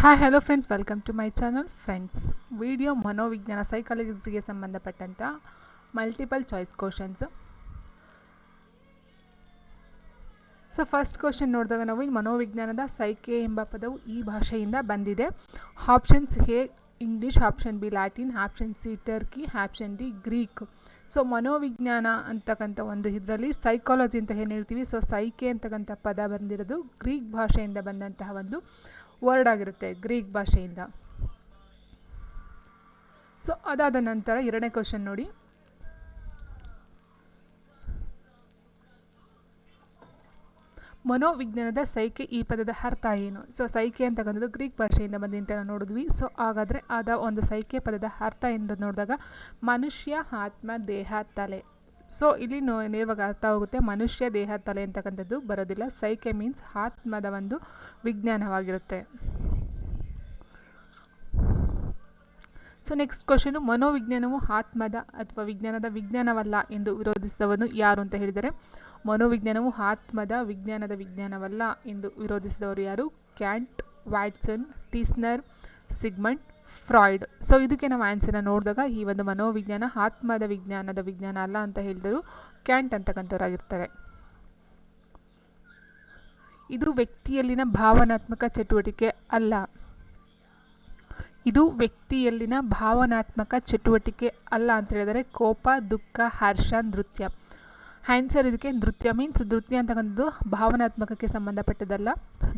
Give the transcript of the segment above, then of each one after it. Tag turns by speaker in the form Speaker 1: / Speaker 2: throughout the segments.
Speaker 1: Hi hello friends welcome to my channel friends video ಮನೋವಿಜ್ಞಾನ ಸೈಕಾಲಜಿಗೆ ಸಂಬಂಧಪಟ್ಟಂಥ multiple choice questions so first question ನೋಡಿದಾಗ ನಾವು ಮನೋವಿಜ್ಞಾನದ ಸೈಕೆ ಎಂಬ ಪದವು ಈ ಭಾಷೆಯಿಂದ ಬಂದಿದೆ. Options A English option B Latin option C Turkey option D Greek so ಮನೋವಿಜ್ಞಾನ ಅಂತಕ್ಕಂಥ ಒಂದು ಇದರಲ್ಲಿ ಸೈಕಾಲಜಿ ಅಂತ ಏನು ಹೇಳ್ತೀವಿ. ಸೊ ಸೈಕೆ ಅಂತಕ್ಕಂಥ ಪದ ಬಂದಿರೋದು ಗ್ರೀಕ್ ಭಾಷೆಯಿಂದ ಬಂದಂತಹ ಒಂದು ವರ್ಡ್ ಆಗಿರುತ್ತೆ ಗ್ರೀಕ್ ಭಾಷೆಯಿಂದ. ಸೊ ಅದಾದ ನಂತರ ಎರಡನೇ ಕ್ವಶನ್ ನೋಡಿ. ಮನೋವಿಜ್ಞಾನದ ಸೈಕೆ ಈ ಪದದ ಅರ್ಥ ಏನು? ಸೊ ಸೈಕೆ ಅಂತಕ್ಕಂಥದ್ದು ಗ್ರೀಕ್ ಭಾಷೆಯಿಂದ ಬಂದಿದೆ ಅಂತ ನಾವು ನೋಡಿದ್ವಿ. ಸೊ ಹಾಗಾದರೆ ಆದ ಒಂದು ಸೈಕೆ ಪದದ ಅರ್ಥ ಎಂದು ನೋಡಿದಾಗ ಮನುಷ್ಯ, ಆತ್ಮ, ದೇಹ, ತಲೆ. ಸೊ ಇಲ್ಲಿ ನೋ ನೇರವಾಗಿ ಅರ್ಥ ಆಗುತ್ತೆ. ಮನುಷ್ಯ ದೇಹ ತಲೆ ಅಂತಕ್ಕಂಥದ್ದು ಬರೋದಿಲ್ಲ. ಸೈಕೆ ಮೀನ್ಸ್ ಆತ್ಮದ ಒಂದು ವಿಜ್ಞಾನವಾಗಿರುತ್ತೆ. ಸೊ ನೆಕ್ಸ್ಟ್ ಕ್ವಶನು ಮನೋವಿಜ್ಞಾನವು ಆತ್ಮದ ಅಥವಾ ವಿಜ್ಞಾನದ ವಿಜ್ಞಾನವಲ್ಲ ಎಂದು ವಿರೋಧಿಸಿದವನು ಯಾರು ಅಂತ ಹೇಳಿದರೆ, ಮನೋವಿಜ್ಞಾನವು ಆತ್ಮದ ವಿಜ್ಞಾನದ ವಿಜ್ಞಾನವಲ್ಲ ಎಂದು ವಿರೋಧಿಸಿದವರು ಯಾರು? Kant Watson Titchener, Sigmund Freud. So ಇದಕ್ಕೆ ನಾವು ಆನ್ಸರ್ನ ನೋಡಿದಾಗ ಈ ಒಂದು ಮನೋವಿಜ್ಞಾನ, ಆತ್ಮದ ವಿಜ್ಞಾನದ ವಿಜ್ಞಾನ ಅಲ್ಲ ಅಂತ ಹೇಳಿದರು ಕ್ಯಾಂಟ್ ಅಂತಕ್ಕಂಥವರಾಗಿರ್ತಾರೆ. ಇದು ವ್ಯಕ್ತಿಯಲ್ಲಿನ ಭಾವನಾತ್ಮಕ ಚಟುವಟಿಕೆ ಅಲ್ಲ. ಇದು ವ್ಯಕ್ತಿಯಲ್ಲಿನ ಭಾವನಾತ್ಮಕ ಚಟುವಟಿಕೆ ಅಲ್ಲ ಅಂತ ಹೇಳಿದರೆ ಕೋಪ, ದುಃಖ, ಹರ್ಷ, ನೃತ್ಯ. ಆನ್ಸರ್ ಇದಕ್ಕೆ ನೃತ್ಯ ಮೀನ್ಸ್ ನೃತ್ಯ ಅಂತಕ್ಕಂಥದ್ದು ಭಾವನಾತ್ಮಕಕ್ಕೆ ಸಂಬಂಧಪಟ್ಟದಲ್ಲ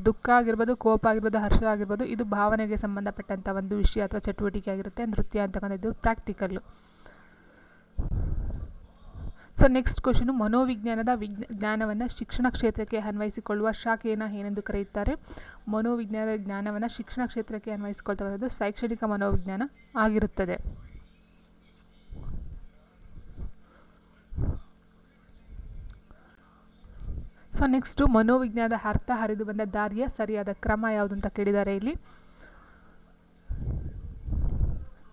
Speaker 1: ದುಃಖ ಆಗಿರ್ಬೋದು, ಕೋಪ ಆಗಿರ್ಬೋದು, ಹರ್ಷ ಆಗಿರ್ಬೋದು, ಇದು ಭಾವನೆಗೆ ಸಂಬಂಧಪಟ್ಟಂಥ ಒಂದು ವಿಷಯ ಅಥವಾ ಚಟುವಟಿಕೆ ಆಗಿರುತ್ತೆ ನೃತ್ಯ ಅಂತಕ್ಕಂಥದ್ದು ಪ್ರಾಕ್ಟಿಕಲ್ಲು ಸೊ ನೆಕ್ಸ್ಟ್ ಕ್ವಶನು ಮನೋವಿಜ್ಞಾನದ ವಿಜ್ಞ, ಜ್ಞಾನವನ್ನು ಶಿಕ್ಷಣ ಕ್ಷೇತ್ರಕ್ಕೆ ಅನ್ವಯಿಸಿಕೊಳ್ಳುವ ಶಾಖೆಯನ್ನು ಏನೆಂದು ಕರೆಯುತ್ತಾರೆ? ಮನೋವಿಜ್ಞಾನದ ಜ್ಞಾನವನ್ನು ಶಿಕ್ಷಣ ಕ್ಷೇತ್ರಕ್ಕೆ ಅನ್ವಯಿಸಿಕೊಳ್ತಕ್ಕಂಥದ್ದು ಶೈಕ್ಷಣಿಕ ಮನೋವಿಜ್ಞಾನ ಆಗಿರುತ್ತದೆ. ಸೊ ನೆಕ್ಸ್ಟು ಮನೋವಿಜ್ಞಾನದ ಅರ್ಥ ಹರಿದು ಬಂದ ದಾರಿಯ ಸರಿಯಾದ ಕ್ರಮ ಯಾವುದು ಅಂತ ಕೇಳಿದ್ದಾರೆ ಇಲ್ಲಿ.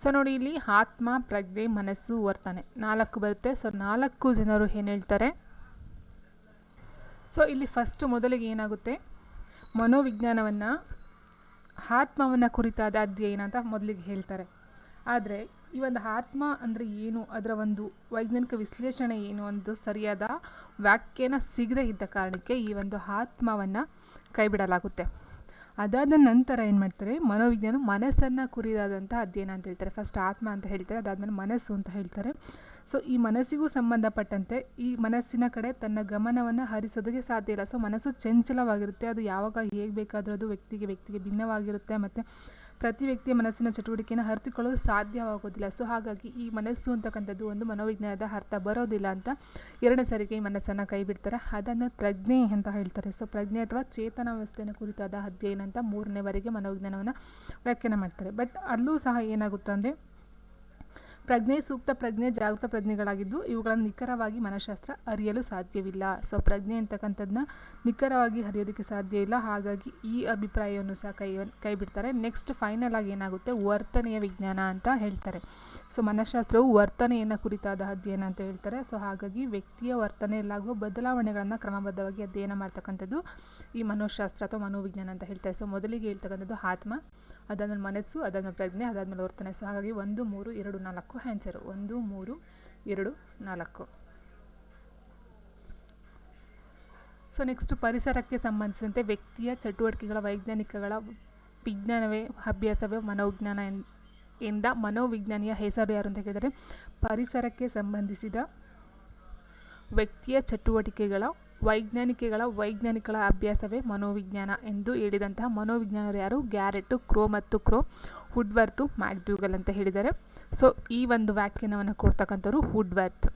Speaker 1: ಸೊ ನೋಡಿ ಇಲ್ಲಿ ಆತ್ಮ, ಪ್ರಜ್ಞೆ, ಮನಸ್ಸು, ವರ್ತನೆ ನಾಲ್ಕು ಬರುತ್ತೆ. ಸೊ ನಾಲ್ಕು ಜನರು ಏನು ಹೇಳ್ತಾರೆ? ಸೊ ಇಲ್ಲಿ ಫಸ್ಟ್ ಮೊದಲಿಗೆ ಏನಾಗುತ್ತೆ? ಮನೋವಿಜ್ಞಾನವನ್ನು, ಆತ್ಮವನ್ನು ಕುರಿತಾದ ಅಧ್ಯಯನ ಅಂತ ಮೊದಲಿಗೆ ಹೇಳ್ತಾರೆ. ಆದರೆ ಈ ಒಂದು ಆತ್ಮ ಅಂದರೆ ಏನು? ಅದರ ಒಂದು ವೈಜ್ಞಾನಿಕ ವಿಶ್ಲೇಷಣೆ ಏನು ಒಂದು ಸರಿಯಾದ ವ್ಯಾಖ್ಯಾನ ಸಿಗದೇ ಇದ್ದ ಕಾರಣಕ್ಕೆ ಈ ಒಂದು ಆತ್ಮವನ್ನು ಕೈಬಿಡಲಾಗುತ್ತೆ. ಅದಾದ ನಂತರ ಏನು ಮಾಡ್ತಾರೆ? ಮನೋವಿಜ್ಞಾನ ಮನಸ್ಸನ್ನು ಕುರಿದಾದಂಥ ಅಧ್ಯಯನ ಅಂತ ಹೇಳ್ತಾರೆ. ಫಸ್ಟ್ ಆತ್ಮ ಅಂತ ಹೇಳ್ತಾರೆ, ಅದಾದಮೇಲೆ ಮನಸ್ಸು ಅಂತ ಹೇಳ್ತಾರೆ. ಸೊ ಈ ಮನಸ್ಸಿಗೂ ಸಂಬಂಧಪಟ್ಟಂತೆ ಈ ಮನಸ್ಸಿನ ಕಡೆ ತನ್ನ ಗಮನವನ್ನು ಹರಿಸೋದಕ್ಕೆ ಸಾಧ್ಯ ಇಲ್ಲ. ಸೊ ಮನಸ್ಸು ಚಂಚಲವಾಗಿರುತ್ತೆ. ಅದು ಯಾವಾಗ ಹೇಗೆ ಬೇಕಾದರೂ ಅದು ವ್ಯಕ್ತಿಗೆ ವ್ಯಕ್ತಿಗೆ ಭಿನ್ನವಾಗಿರುತ್ತೆ. ಮತ್ತು ಪ್ರತಿ ವ್ಯಕ್ತಿಯ ಮನಸ್ಸಿನ ಚಟುವಟಿಕೆಯನ್ನು ಅರಿತುಕೊಳ್ಳಲು ಸಾಧ್ಯವಾಗೋದಿಲ್ಲ. ಸೊ, ಹಾಗಾಗಿ ಈ ಮನಸ್ಸು ಅಂತಕ್ಕಂಥದ್ದು ಒಂದು ಮನೋವಿಜ್ಞಾನದ ಅರ್ಥ ಬರೋದಿಲ್ಲ ಅಂತ ಎರಡನೇ ಸಾರಿಗೆ ಈ ಮನಸ್ಸನ್ನು ಕೈ ಬಿಡ್ತಾರೆ ಅದನ್ನು ಪ್ರಜ್ಞೆ ಅಂತ ಹೇಳ್ತಾರೆ. ಸೊ, ಪ್ರಜ್ಞೆ ಅಥವಾ ಚೇತನ ವ್ಯವಸ್ಥೆಯನ್ನು ಕುರಿತಾದ ಅಧ್ಯಯನ ಅಂತ ಮೂರನೇವರೆಗೆ ಮನೋವಿಜ್ಞಾನವನ್ನು ವ್ಯಾಖ್ಯಾನ ಮಾಡ್ತಾರೆ. ಬಟ್ ಅಲ್ಲೂ ಸಹ ಏನಾಗುತ್ತೆ ಅಂದರೆ ಪ್ರಜ್ಞೆ ಸೂಕ್ತ, ಪ್ರಜ್ಞೆ ಜಾಗೃತ ಪ್ರಜ್ಞೆಗಳಾಗಿದ್ದು ಇವುಗಳನ್ನು ನಿಖರವಾಗಿ ಮನಃಶಾಸ್ತ್ರ ಅರಿಯಲು ಸಾಧ್ಯವಿಲ್ಲ. ಸೊ, ಪ್ರಜ್ಞೆ ಅಂತಕ್ಕಂಥದ್ದನ್ನ ನಿಖರವಾಗಿ ಅರಿಯೋದಕ್ಕೆ ಸಾಧ್ಯ ಇಲ್ಲ. ಹಾಗಾಗಿ ಈ ಅಭಿಪ್ರಾಯವನ್ನು ಸಹ ಕೈ ಕೈ ಬಿಡ್ತಾರೆ ನೆಕ್ಸ್ಟ್ ಫೈನಲ್ ಆಗಿ ಏನಾಗುತ್ತೆ? ವರ್ತನೆಯ ವಿಜ್ಞಾನ ಅಂತ ಹೇಳ್ತಾರೆ. ಸೊ ಮನಃಶಾಸ್ತ್ರವು ವರ್ತನೆಯನ್ನು ಕುರಿತಾದ ಅಧ್ಯಯನ ಅಂತ ಹೇಳ್ತಾರೆ. ಸೊ ಹಾಗಾಗಿ ವ್ಯಕ್ತಿಯ ವರ್ತನೆಯಲ್ಲಾಗುವ ಬದಲಾವಣೆಗಳನ್ನು ಕ್ರಮಬದ್ಧವಾಗಿ ಅಧ್ಯಯನ ಮಾಡ್ತಕ್ಕಂಥದ್ದು ಈ ಮನೋಶಾಸ್ತ್ರ ಅಥವಾ ಮನೋವಿಜ್ಞಾನ ಅಂತ ಹೇಳ್ತಾರೆ. ಸೊ ಮೊದಲಿಗೆ ಹೇಳ್ತಕ್ಕಂಥದ್ದು ಆತ್ಮ, ಅದಾದಮೇಲೆ ಮನಸ್ಸು, ಅದಾದಮೇಲೆ ಪ್ರಜ್ಞೆ, ಅದಾದಮೇಲೆ ವರ್ತನೆ. ಸೊ ಹಾಗಾಗಿ ಒಂದು, ಮೂರು, ಎರಡು, ನಾಲ್ಕು ಆ್ಯನ್ಸರು ಒಂದು, ಮೂರು, ಎರಡು, ನಾಲ್ಕು. ಸೊ ನೆಕ್ಸ್ಟು ಪರಿಸರಕ್ಕೆ ಸಂಬಂಧಿಸಿದಂತೆ ವ್ಯಕ್ತಿಯ ಚಟುವಟಿಕೆಗಳ, ವೈಜ್ಞಾನಿಕಗಳ ವಿಜ್ಞಾನವೇ, ಅಭ್ಯಾಸವೇ ಮನೋವಿಜ್ಞಾನ ಎಂದ ಮನೋವಿಜ್ಞಾನಿಯ ಹೆಸರು ಯಾರು ಅಂತ ಕೇಳಿದರೆ, ಪರಿಸರಕ್ಕೆ ಸಂಬಂಧಿಸಿದ ವ್ಯಕ್ತಿಯ ಚಟುವಟಿಕೆಗಳ, ವೈಜ್ಞಾನಿಕೆಗಳ, ವೈಜ್ಞಾನಿಕಗಳ ಅಭ್ಯಾಸವೇ ಮನೋವಿಜ್ಞಾನ ಎಂದು ಹೇಳಿದಂತಹ ಮನೋವಿಜ್ಞಾನರು ಯಾರು? ಗ್ಯಾರೆಟು, ಕ್ರೋ ಮತ್ತು ಕ್ರೋ, ಹುಡ್ವರ್ತು, ಮ್ಯಾಕ್ಡ್ಯೂಗಲ್ ಅಂತ ಹೇಳಿದ್ದಾರೆ ಸೊ ಈ ಒಂದು ವ್ಯಾಖ್ಯಾನವನ್ನು ಕೊಡ್ತಕ್ಕಂಥವ್ರು ಹುಡ್ವರ್ತ್.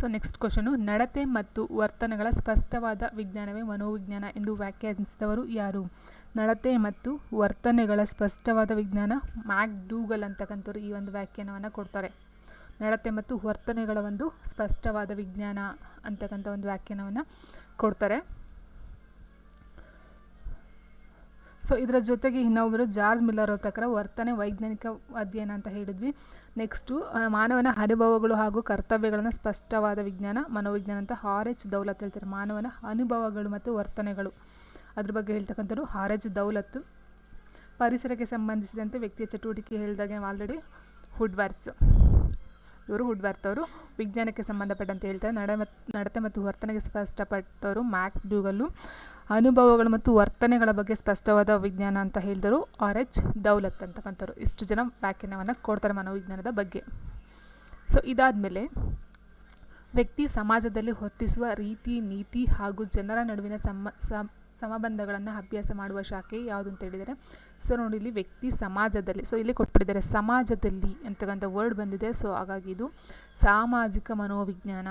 Speaker 1: ಸೊ ನೆಕ್ಸ್ಟ್ ಕ್ವಶನು ನಡತೆ ಮತ್ತು ವರ್ತನೆಗಳ ಸ್ಪಷ್ಟವಾದ ವಿಜ್ಞಾನವೇ ಮನೋವಿಜ್ಞಾನ ಎಂದು ವ್ಯಾಖ್ಯಾನಿಸಿದವರು ಯಾರು? ನಡತೆ ಮತ್ತು ವರ್ತನೆಗಳ ಸ್ಪಷ್ಟವಾದ ವಿಜ್ಞಾನ ಮ್ಯಾಕ್ ಡೂಗಲ್ ಅಂತಕ್ಕಂಥವ್ರು ಈ ಒಂದು ವ್ಯಾಖ್ಯಾನವನ್ನು ಕೊಡ್ತಾರೆ. ನಡತೆ ಮತ್ತು ವರ್ತನೆಗಳ ಒಂದು ಸ್ಪಷ್ಟವಾದ ವಿಜ್ಞಾನ ಅಂತಕ್ಕಂಥ ಒಂದು ವ್ಯಾಖ್ಯಾನವನ್ನು ಕೊಡ್ತಾರೆ. ಸೊ, ಇದರ ಜೊತೆಗೆ ಇನ್ನೊಬ್ಬರು ಜಾರ್ಜ್ ಮಿಲ್ಲರ್ ಅವ್ರ ಪ್ರಕಾರ ವರ್ತನೆ ವೈಜ್ಞಾನಿಕ ಅಧ್ಯಯನ ಅಂತ ಹೇಳಿದ್ವಿ. ನೆಕ್ಸ್ಟು ಮಾನವನ ಅನುಭವಗಳು ಹಾಗೂ ಕರ್ತವ್ಯಗಳನ್ನು ಸ್ಪಷ್ಟವಾದ ವಿಜ್ಞಾನ, ಮನೋವಿಜ್ಞಾನ ಅಂತ ಆರ್ ಎಚ್ ದೌಲತ್ ಹೇಳ್ತಾರೆ. ಮಾನವನ ಅನುಭವಗಳು ಮತ್ತು ವರ್ತನೆಗಳು. ಅದ್ರ ಬಗ್ಗೆ ಹೇಳ್ತಕ್ಕಂಥದ್ದು ಹಾರಜ್ ದೌಲತ್ತು. ಪರಿಸರಕ್ಕೆ ಸಂಬಂಧಿಸಿದಂತೆ ವ್ಯಕ್ತಿಯ ಚಟುವಟಿಕೆ ಹೇಳಿದಾಗ ಆಲ್ರೆಡಿ ಹುಡ್ವಾರ್ಸ್ ಇವರು ಹುಡ್ವರ್ತ್ ಅವರು ವಿಜ್ಞಾನಕ್ಕೆ ಸಂಬಂಧಪಟ್ಟಂತೆ ಹೇಳ್ತಾರೆ. ನಡೆ ಮತ್ತು ನಡತೆ ಮತ್ತು ವರ್ತನೆಗೆ ಸ್ಪಷ್ಟಪಟ್ಟವರು ಮ್ಯಾಕ್ ಡ್ಯೂಗಲ್ಲು. ಅನುಭವಗಳು ಮತ್ತು ವರ್ತನೆಗಳ ಬಗ್ಗೆ ಸ್ಪಷ್ಟವಾದ ವಿಜ್ಞಾನ ಅಂತ ಹೇಳಿದರು. ಆರ್ ಎಚ್ ದೌಲತ್ ಅಂತಕ್ಕಂಥವ್ರು. ಇಷ್ಟು ಜನ ವ್ಯಾಖ್ಯಾನವನ್ನು ಕೊಡ್ತಾರೆ ಮನೋವಿಜ್ಞಾನದ ಬಗ್ಗೆ. ಸೊ ಇದಾದಮೇಲೆ ವ್ಯಕ್ತಿ ಸಮಾಜದಲ್ಲಿ ಹೊತ್ತಿಸುವ ರೀತಿ, ನೀತಿ ಹಾಗೂ ಜನರ ನಡುವಿನ ಸಮ ಸಮಬಂಧಗಳನ್ನು ಅಭ್ಯಾಸ ಮಾಡುವ ಶಾಖೆ ಯಾವುದು ಅಂತ ಹೇಳಿದರೆ, ಸೊ ನೋಡಿ ಇಲ್ಲಿ ವ್ಯಕ್ತಿ ಸಮಾಜದಲ್ಲಿ, ಸೊ ಇಲ್ಲಿ ಕೊಟ್ಬಿಟ್ಟಿದ್ದಾರೆ ಸಮಾಜದಲ್ಲಿ ಅಂತಕ್ಕಂಥ ವರ್ಡ್ ಬಂದಿದೆ. ಸೊ ಹಾಗಾಗಿ ಇದು ಸಾಮಾಜಿಕ ಮನೋವಿಜ್ಞಾನ.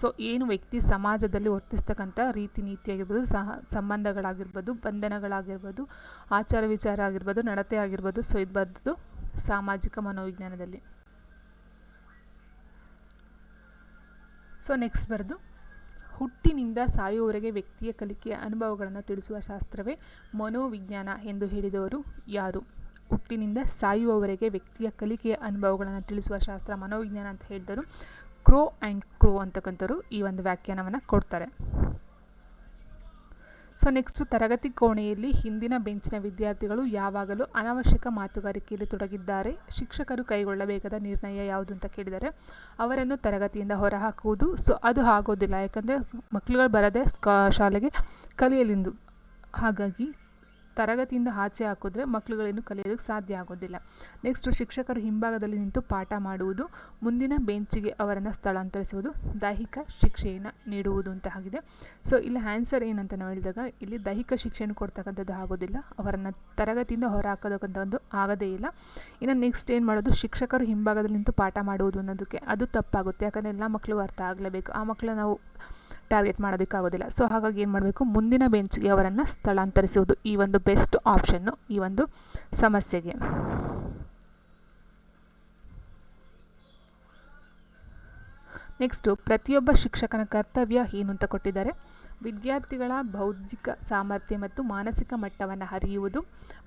Speaker 1: ಸೊ ಏನು ವ್ಯಕ್ತಿ ಸಮಾಜದಲ್ಲಿ ವರ್ತಿಸ್ತಕ್ಕಂಥ ರೀತಿ ನೀತಿ ಆಗಿರ್ಬೋದು ಸಹ ಸಂಬಂಧಗಳಾಗಿರ್ಬೋದು, ಬಂಧನಗಳಾಗಿರ್ಬೋದು, ಆಚಾರ ವಿಚಾರ ಆಗಿರ್ಬೋದು, ನಡತೆ ಆಗಿರ್ಬೋದು, ಸೊ ಇದು ಬರೆದು ಸಾಮಾಜಿಕ ಮನೋವಿಜ್ಞಾನದಲ್ಲಿ. ಸೊ ನೆಕ್ಸ್ಟ್ ಬರೆದು ಹುಟ್ಟಿನಿಂದ ಸಾಯುವವರೆಗೆ ವ್ಯಕ್ತಿಯ ಕಲಿಕೆಯ ಅನುಭವಗಳನ್ನು ತಿಳಿಸುವ ಶಾಸ್ತ್ರವೇ ಮನೋವಿಜ್ಞಾನ ಎಂದು ಹೇಳಿದವರು ಯಾರು? ಹುಟ್ಟಿನಿಂದ ಸಾಯುವವರೆಗೆ ವ್ಯಕ್ತಿಯ ಕಲಿಕೆಯ ಅನುಭವಗಳನ್ನು ತಿಳಿಸುವ ಶಾಸ್ತ್ರ ಮನೋವಿಜ್ಞಾನ ಅಂತ ಹೇಳಿದರು. ಕ್ರೋ ಆ್ಯಂಡ್ ಕ್ರೋ ಅಂತಕ್ಕಂಥವ್ರು ಈ ಒಂದು ವ್ಯಾಖ್ಯಾನವನ್ನು ಕೊಡ್ತಾರೆ. ಸೊ ನೆಕ್ಸ್ಟು ತರಗತಿ ಕೋಣೆಯಲ್ಲಿ ಹಿಂದಿನ ಬೆಂಚಿನ ವಿದ್ಯಾರ್ಥಿಗಳು ಯಾವಾಗಲೂ ಅನಾವಶ್ಯಕ ಮಾತುಗಾರಿಕೆಯಲ್ಲಿ ತೊಡಗಿದ್ದಾರೆ. ಶಿಕ್ಷಕರು ಕೈಗೊಳ್ಳಬೇಕಾದ ನಿರ್ಣಯ ಯಾವುದು ಅಂತ ಕೇಳಿದರೆ, ಅವರನ್ನು ತರಗತಿಯಿಂದ ಹೊರಹಾಕುವುದು. ಸೊ ಅದು ಆಗೋದಿಲ್ಲ. ಯಾಕಂದರೆ ಮಕ್ಕಳುಗಳು ಬರದೆ ಶಾಲೆಗೆ ಕಲಿಯಲಿಂದು. ಹಾಗಾಗಿ ತರಗತಿಯಿಂದ ಆಚೆ ಹಾಕಿದ್ರೆ ಮಕ್ಕಳುಗಳೇನು ಕಲಿಯೋದಕ್ಕೆ ಸಾಧ್ಯ ಆಗೋದಿಲ್ಲ. ನೆಕ್ಸ್ಟು ಶಿಕ್ಷಕರು ಹಿಂಭಾಗದಲ್ಲಿ ನಿಂತು ಪಾಠ ಮಾಡುವುದು, ಮುಂದಿನ ಬೆಂಚಿಗೆ ಅವರನ್ನು ಸ್ಥಳಾಂತರಿಸುವುದು, ದೈಹಿಕ ಶಿಕ್ಷೆಯನ್ನು ನೀಡುವುದು ಅಂತ ಆಗಿದೆ. ಸೊ ಇಲ್ಲಿ ಆನ್ಸರ್ ಏನಂತ ನಾವು ಹೇಳಿದಾಗ, ಇಲ್ಲಿ ದೈಹಿಕ ಶಿಕ್ಷೆಯನ್ನು ಕೊಡ್ತಕ್ಕಂಥದ್ದು ಆಗೋದಿಲ್ಲ, ಅವರನ್ನು ತರಗತಿಯಿಂದ ಹೊರ ಹಾಕೋದಕ್ಕಂಥದ್ದು ಆಗೋದೇ ಇಲ್ಲ. ಇನ್ನು ನೆಕ್ಸ್ಟ್ ಏನು ಮಾಡೋದು, ಶಿಕ್ಷಕರು ಹಿಂಭಾಗದಲ್ಲಿ ನಿಂತು ಪಾಠ ಮಾಡುವುದು ಅನ್ನೋದಕ್ಕೆ ಅದು ತಪ್ಪಾಗುತ್ತೆ, ಯಾಕಂದರೆ ಎಲ್ಲ ಮಕ್ಕಳು ಅರ್ಥ ಆಗಲೇಬೇಕು. ಆ ಮಕ್ಕಳು ನಾವು ಟಾರ್ಗೆಟ್ ಮಾಡೋದಕ್ಕಾಗೋದಿಲ್ಲ. ಸೊ ಹಾಗಾಗಿ ಏನು ಮಾಡಬೇಕು? ಮುಂದಿನ ಬೆಂಚ್ಗೆ ಅವರನ್ನು ಸ್ಥಳಾಂತರಿಸುವುದು ಈ ಒಂದು ಬೆಸ್ಟ್ ಆಪ್ಷನ್ನು ಈ ಒಂದು ಸಮಸ್ಯೆಗೆ. ನೆಕ್ಸ್ಟು ಪ್ರತಿಯೊಬ್ಬ ಶಿಕ್ಷಕನ ಕರ್ತವ್ಯ ಏನು ಅಂತ ಕೊಟ್ಟಿದ್ದಾರೆ? ವಿದ್ಯಾರ್ಥಿಗಳ ಬೌದ್ಧಿಕ ಸಾಮರ್ಥ್ಯ ಮತ್ತು ಮಾನಸಿಕ ಮಟ್ಟವನ್ನು ಅರಿಯುವುದು,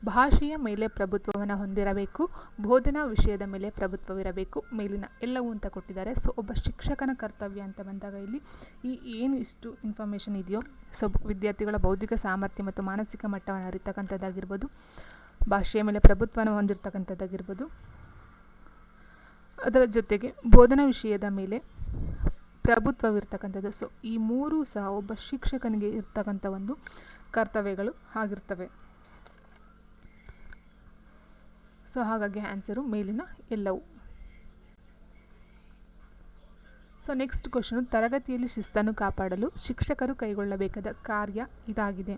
Speaker 1: ಭಾಷೆಯ ಮೇಲೆ ಪ್ರಭುತ್ವವನ್ನು ಹೊಂದಿರಬೇಕು, ಬೋಧನಾ ವಿಷಯದ ಮೇಲೆ ಪ್ರಭುತ್ವವಿರಬೇಕು, ಮೇಲಿನ ಎಲ್ಲವೂ ಅಂತ ಕೊಟ್ಟಿದ್ದಾರೆ. ಸೊ ಒಬ್ಬ ಶಿಕ್ಷಕನ ಕರ್ತವ್ಯ ಅಂತ ಬಂದಾಗ ಇಲ್ಲಿ ಈ ಏನು ಇಷ್ಟು ಇನ್ಫಾರ್ಮೇಷನ್ ಇದೆಯೋ ಸೊ ವಿದ್ಯಾರ್ಥಿಗಳ ಬೌದ್ಧಿಕ ಸಾಮರ್ಥ್ಯ ಮತ್ತು ಮಾನಸಿಕ ಮಟ್ಟವನ್ನು ಅರಿತಕ್ಕಂಥದ್ದಾಗಿರ್ಬೋದು, ಭಾಷೆಯ ಮೇಲೆ ಪ್ರಭುತ್ವವನ್ನು ಹೊಂದಿರತಕ್ಕಂಥದ್ದಾಗಿರ್ಬೋದು. ಅದರ ಜೊತೆಗೆ ಬೋಧನಾ ವಿಷಯದ ಮೇಲೆ ಪ್ರಭುತ್ವವಿರ್ತಕ್ಕಂಥದ್ದು. ಸೊ ಈ ಮೂರೂ ಸಹ ಒಬ್ಬ ಶಿಕ್ಷಕನಿಗೆ ಇರ್ತಕ್ಕಂಥ ಒಂದು ಕರ್ತವ್ಯಗಳು ಆಗಿರ್ತವೆ. ಸೊ ಹಾಗಾಗಿ ಆನ್ಸರು ಮೇಲಿನ ಎಲ್ಲವೂ. ಸೊ ನೆಕ್ಸ್ಟ್ ಕ್ವಶನು ತರಗತಿಯಲ್ಲಿ ಶಿಸ್ತನ್ನು ಕಾಪಾಡಲು ಶಿಕ್ಷಕರು ಕೈಗೊಳ್ಳಬೇಕಾದ ಕಾರ್ಯ ಇದಾಗಿದೆ.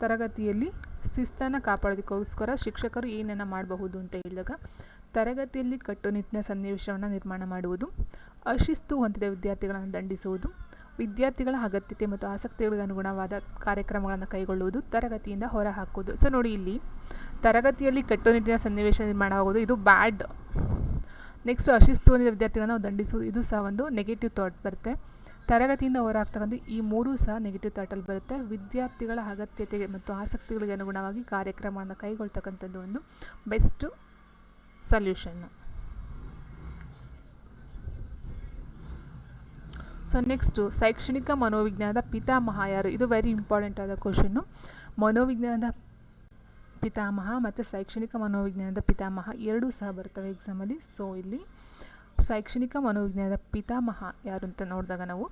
Speaker 1: ತರಗತಿಯಲ್ಲಿ ಶಿಸ್ತನ್ನು ಕಾಪಾಡೋದಕ್ಕೋಸ್ಕರ ಶಿಕ್ಷಕರು ಏನನ್ನು ಮಾಡಬಹುದು ಅಂತ ಹೇಳಿದಾಗ, ತರಗತಿಯಲ್ಲಿ ಕಟ್ಟುನಿಟ್ಟಿನ ಸನ್ನಿವೇಶವನ್ನು ನಿರ್ಮಾಣ ಮಾಡುವುದು ಅಶಿಸ್ತು ಹೊಂದಿದ ವಿದ್ಯಾರ್ಥಿಗಳನ್ನು ದಂಡಿಸುವುದು, ವಿದ್ಯಾರ್ಥಿಗಳ ಅಗತ್ಯತೆ ಮತ್ತು ಆಸಕ್ತಿಗಳಿಗೆ ಅನುಗುಣವಾದ ಕಾರ್ಯಕ್ರಮಗಳನ್ನು ಕೈಗೊಳ್ಳುವುದು, ತರಗತಿಯಿಂದ ಹೊರಹಾಕುವುದು. ಸೊ ನೋಡಿ ಇಲ್ಲಿ, ತರಗತಿಯಲ್ಲಿ ಕಟ್ಟುನಿಟ್ಟಿನ ಸನ್ನಿವೇಶ ನಿರ್ಮಾಣ ಆಗೋದು ಇದು ಬ್ಯಾಡ್. ನೆಕ್ಸ್ಟ್ ಅಶಿಸ್ತು ಹೊಂದಿದ ವಿದ್ಯಾರ್ಥಿಗಳನ್ನು ನಾವು ದಂಡಿಸುವುದು, ಇದು ಸಹ ಒಂದು ನೆಗೆಟಿವ್ ಥಾಟ್ ಬರುತ್ತೆ. ತರಗತಿಯಿಂದ ಹೊರಹಾಕ್ತಕ್ಕಂಥ ಈ ಮೂರೂ ಸಹ ನೆಗೆಟಿವ್ ಥಾಟಲ್ಲಿ ಬರುತ್ತೆ. ವಿದ್ಯಾರ್ಥಿಗಳ ಅಗತ್ಯತೆಗೆ ಮತ್ತು ಆಸಕ್ತಿಗಳಿಗೆ ಅನುಗುಣವಾಗಿ ಕಾರ್ಯಕ್ರಮವನ್ನು ಕೈಗೊಳ್ತಕ್ಕಂಥದ್ದು ಒಂದು ಬೆಸ್ಟ್ ಸಲ್ಯೂಷನ್ನು ಸೊ ನೆಕ್ಸ್ಟು ಶೈಕ್ಷಣಿಕ ಮನೋವಿಜ್ಞಾನದ ಪಿತಾಮಹ ಯಾರು? ಇದು ವೆರಿ ಇಂಪಾರ್ಟೆಂಟ್ ಆದ ಕ್ವಶನ್ನು ಮನೋವಿಜ್ಞಾನದ ಪಿತಾಮಹ ಮತ್ತು ಶೈಕ್ಷಣಿಕ ಮನೋವಿಜ್ಞಾನದ ಪಿತಾಮಹ ಎರಡೂ ಸಹ ಬರ್ತವೆ ಎಕ್ಸಾಮಲ್ಲಿ ಸೊ ಇಲ್ಲಿ ಶೈಕ್ಷಣಿಕ ಮನೋವಿಜ್ಞಾನದ ಪಿತಾಮಹ ಯಾರು ಅಂತ ನೋಡಿದಾಗ ನಾವು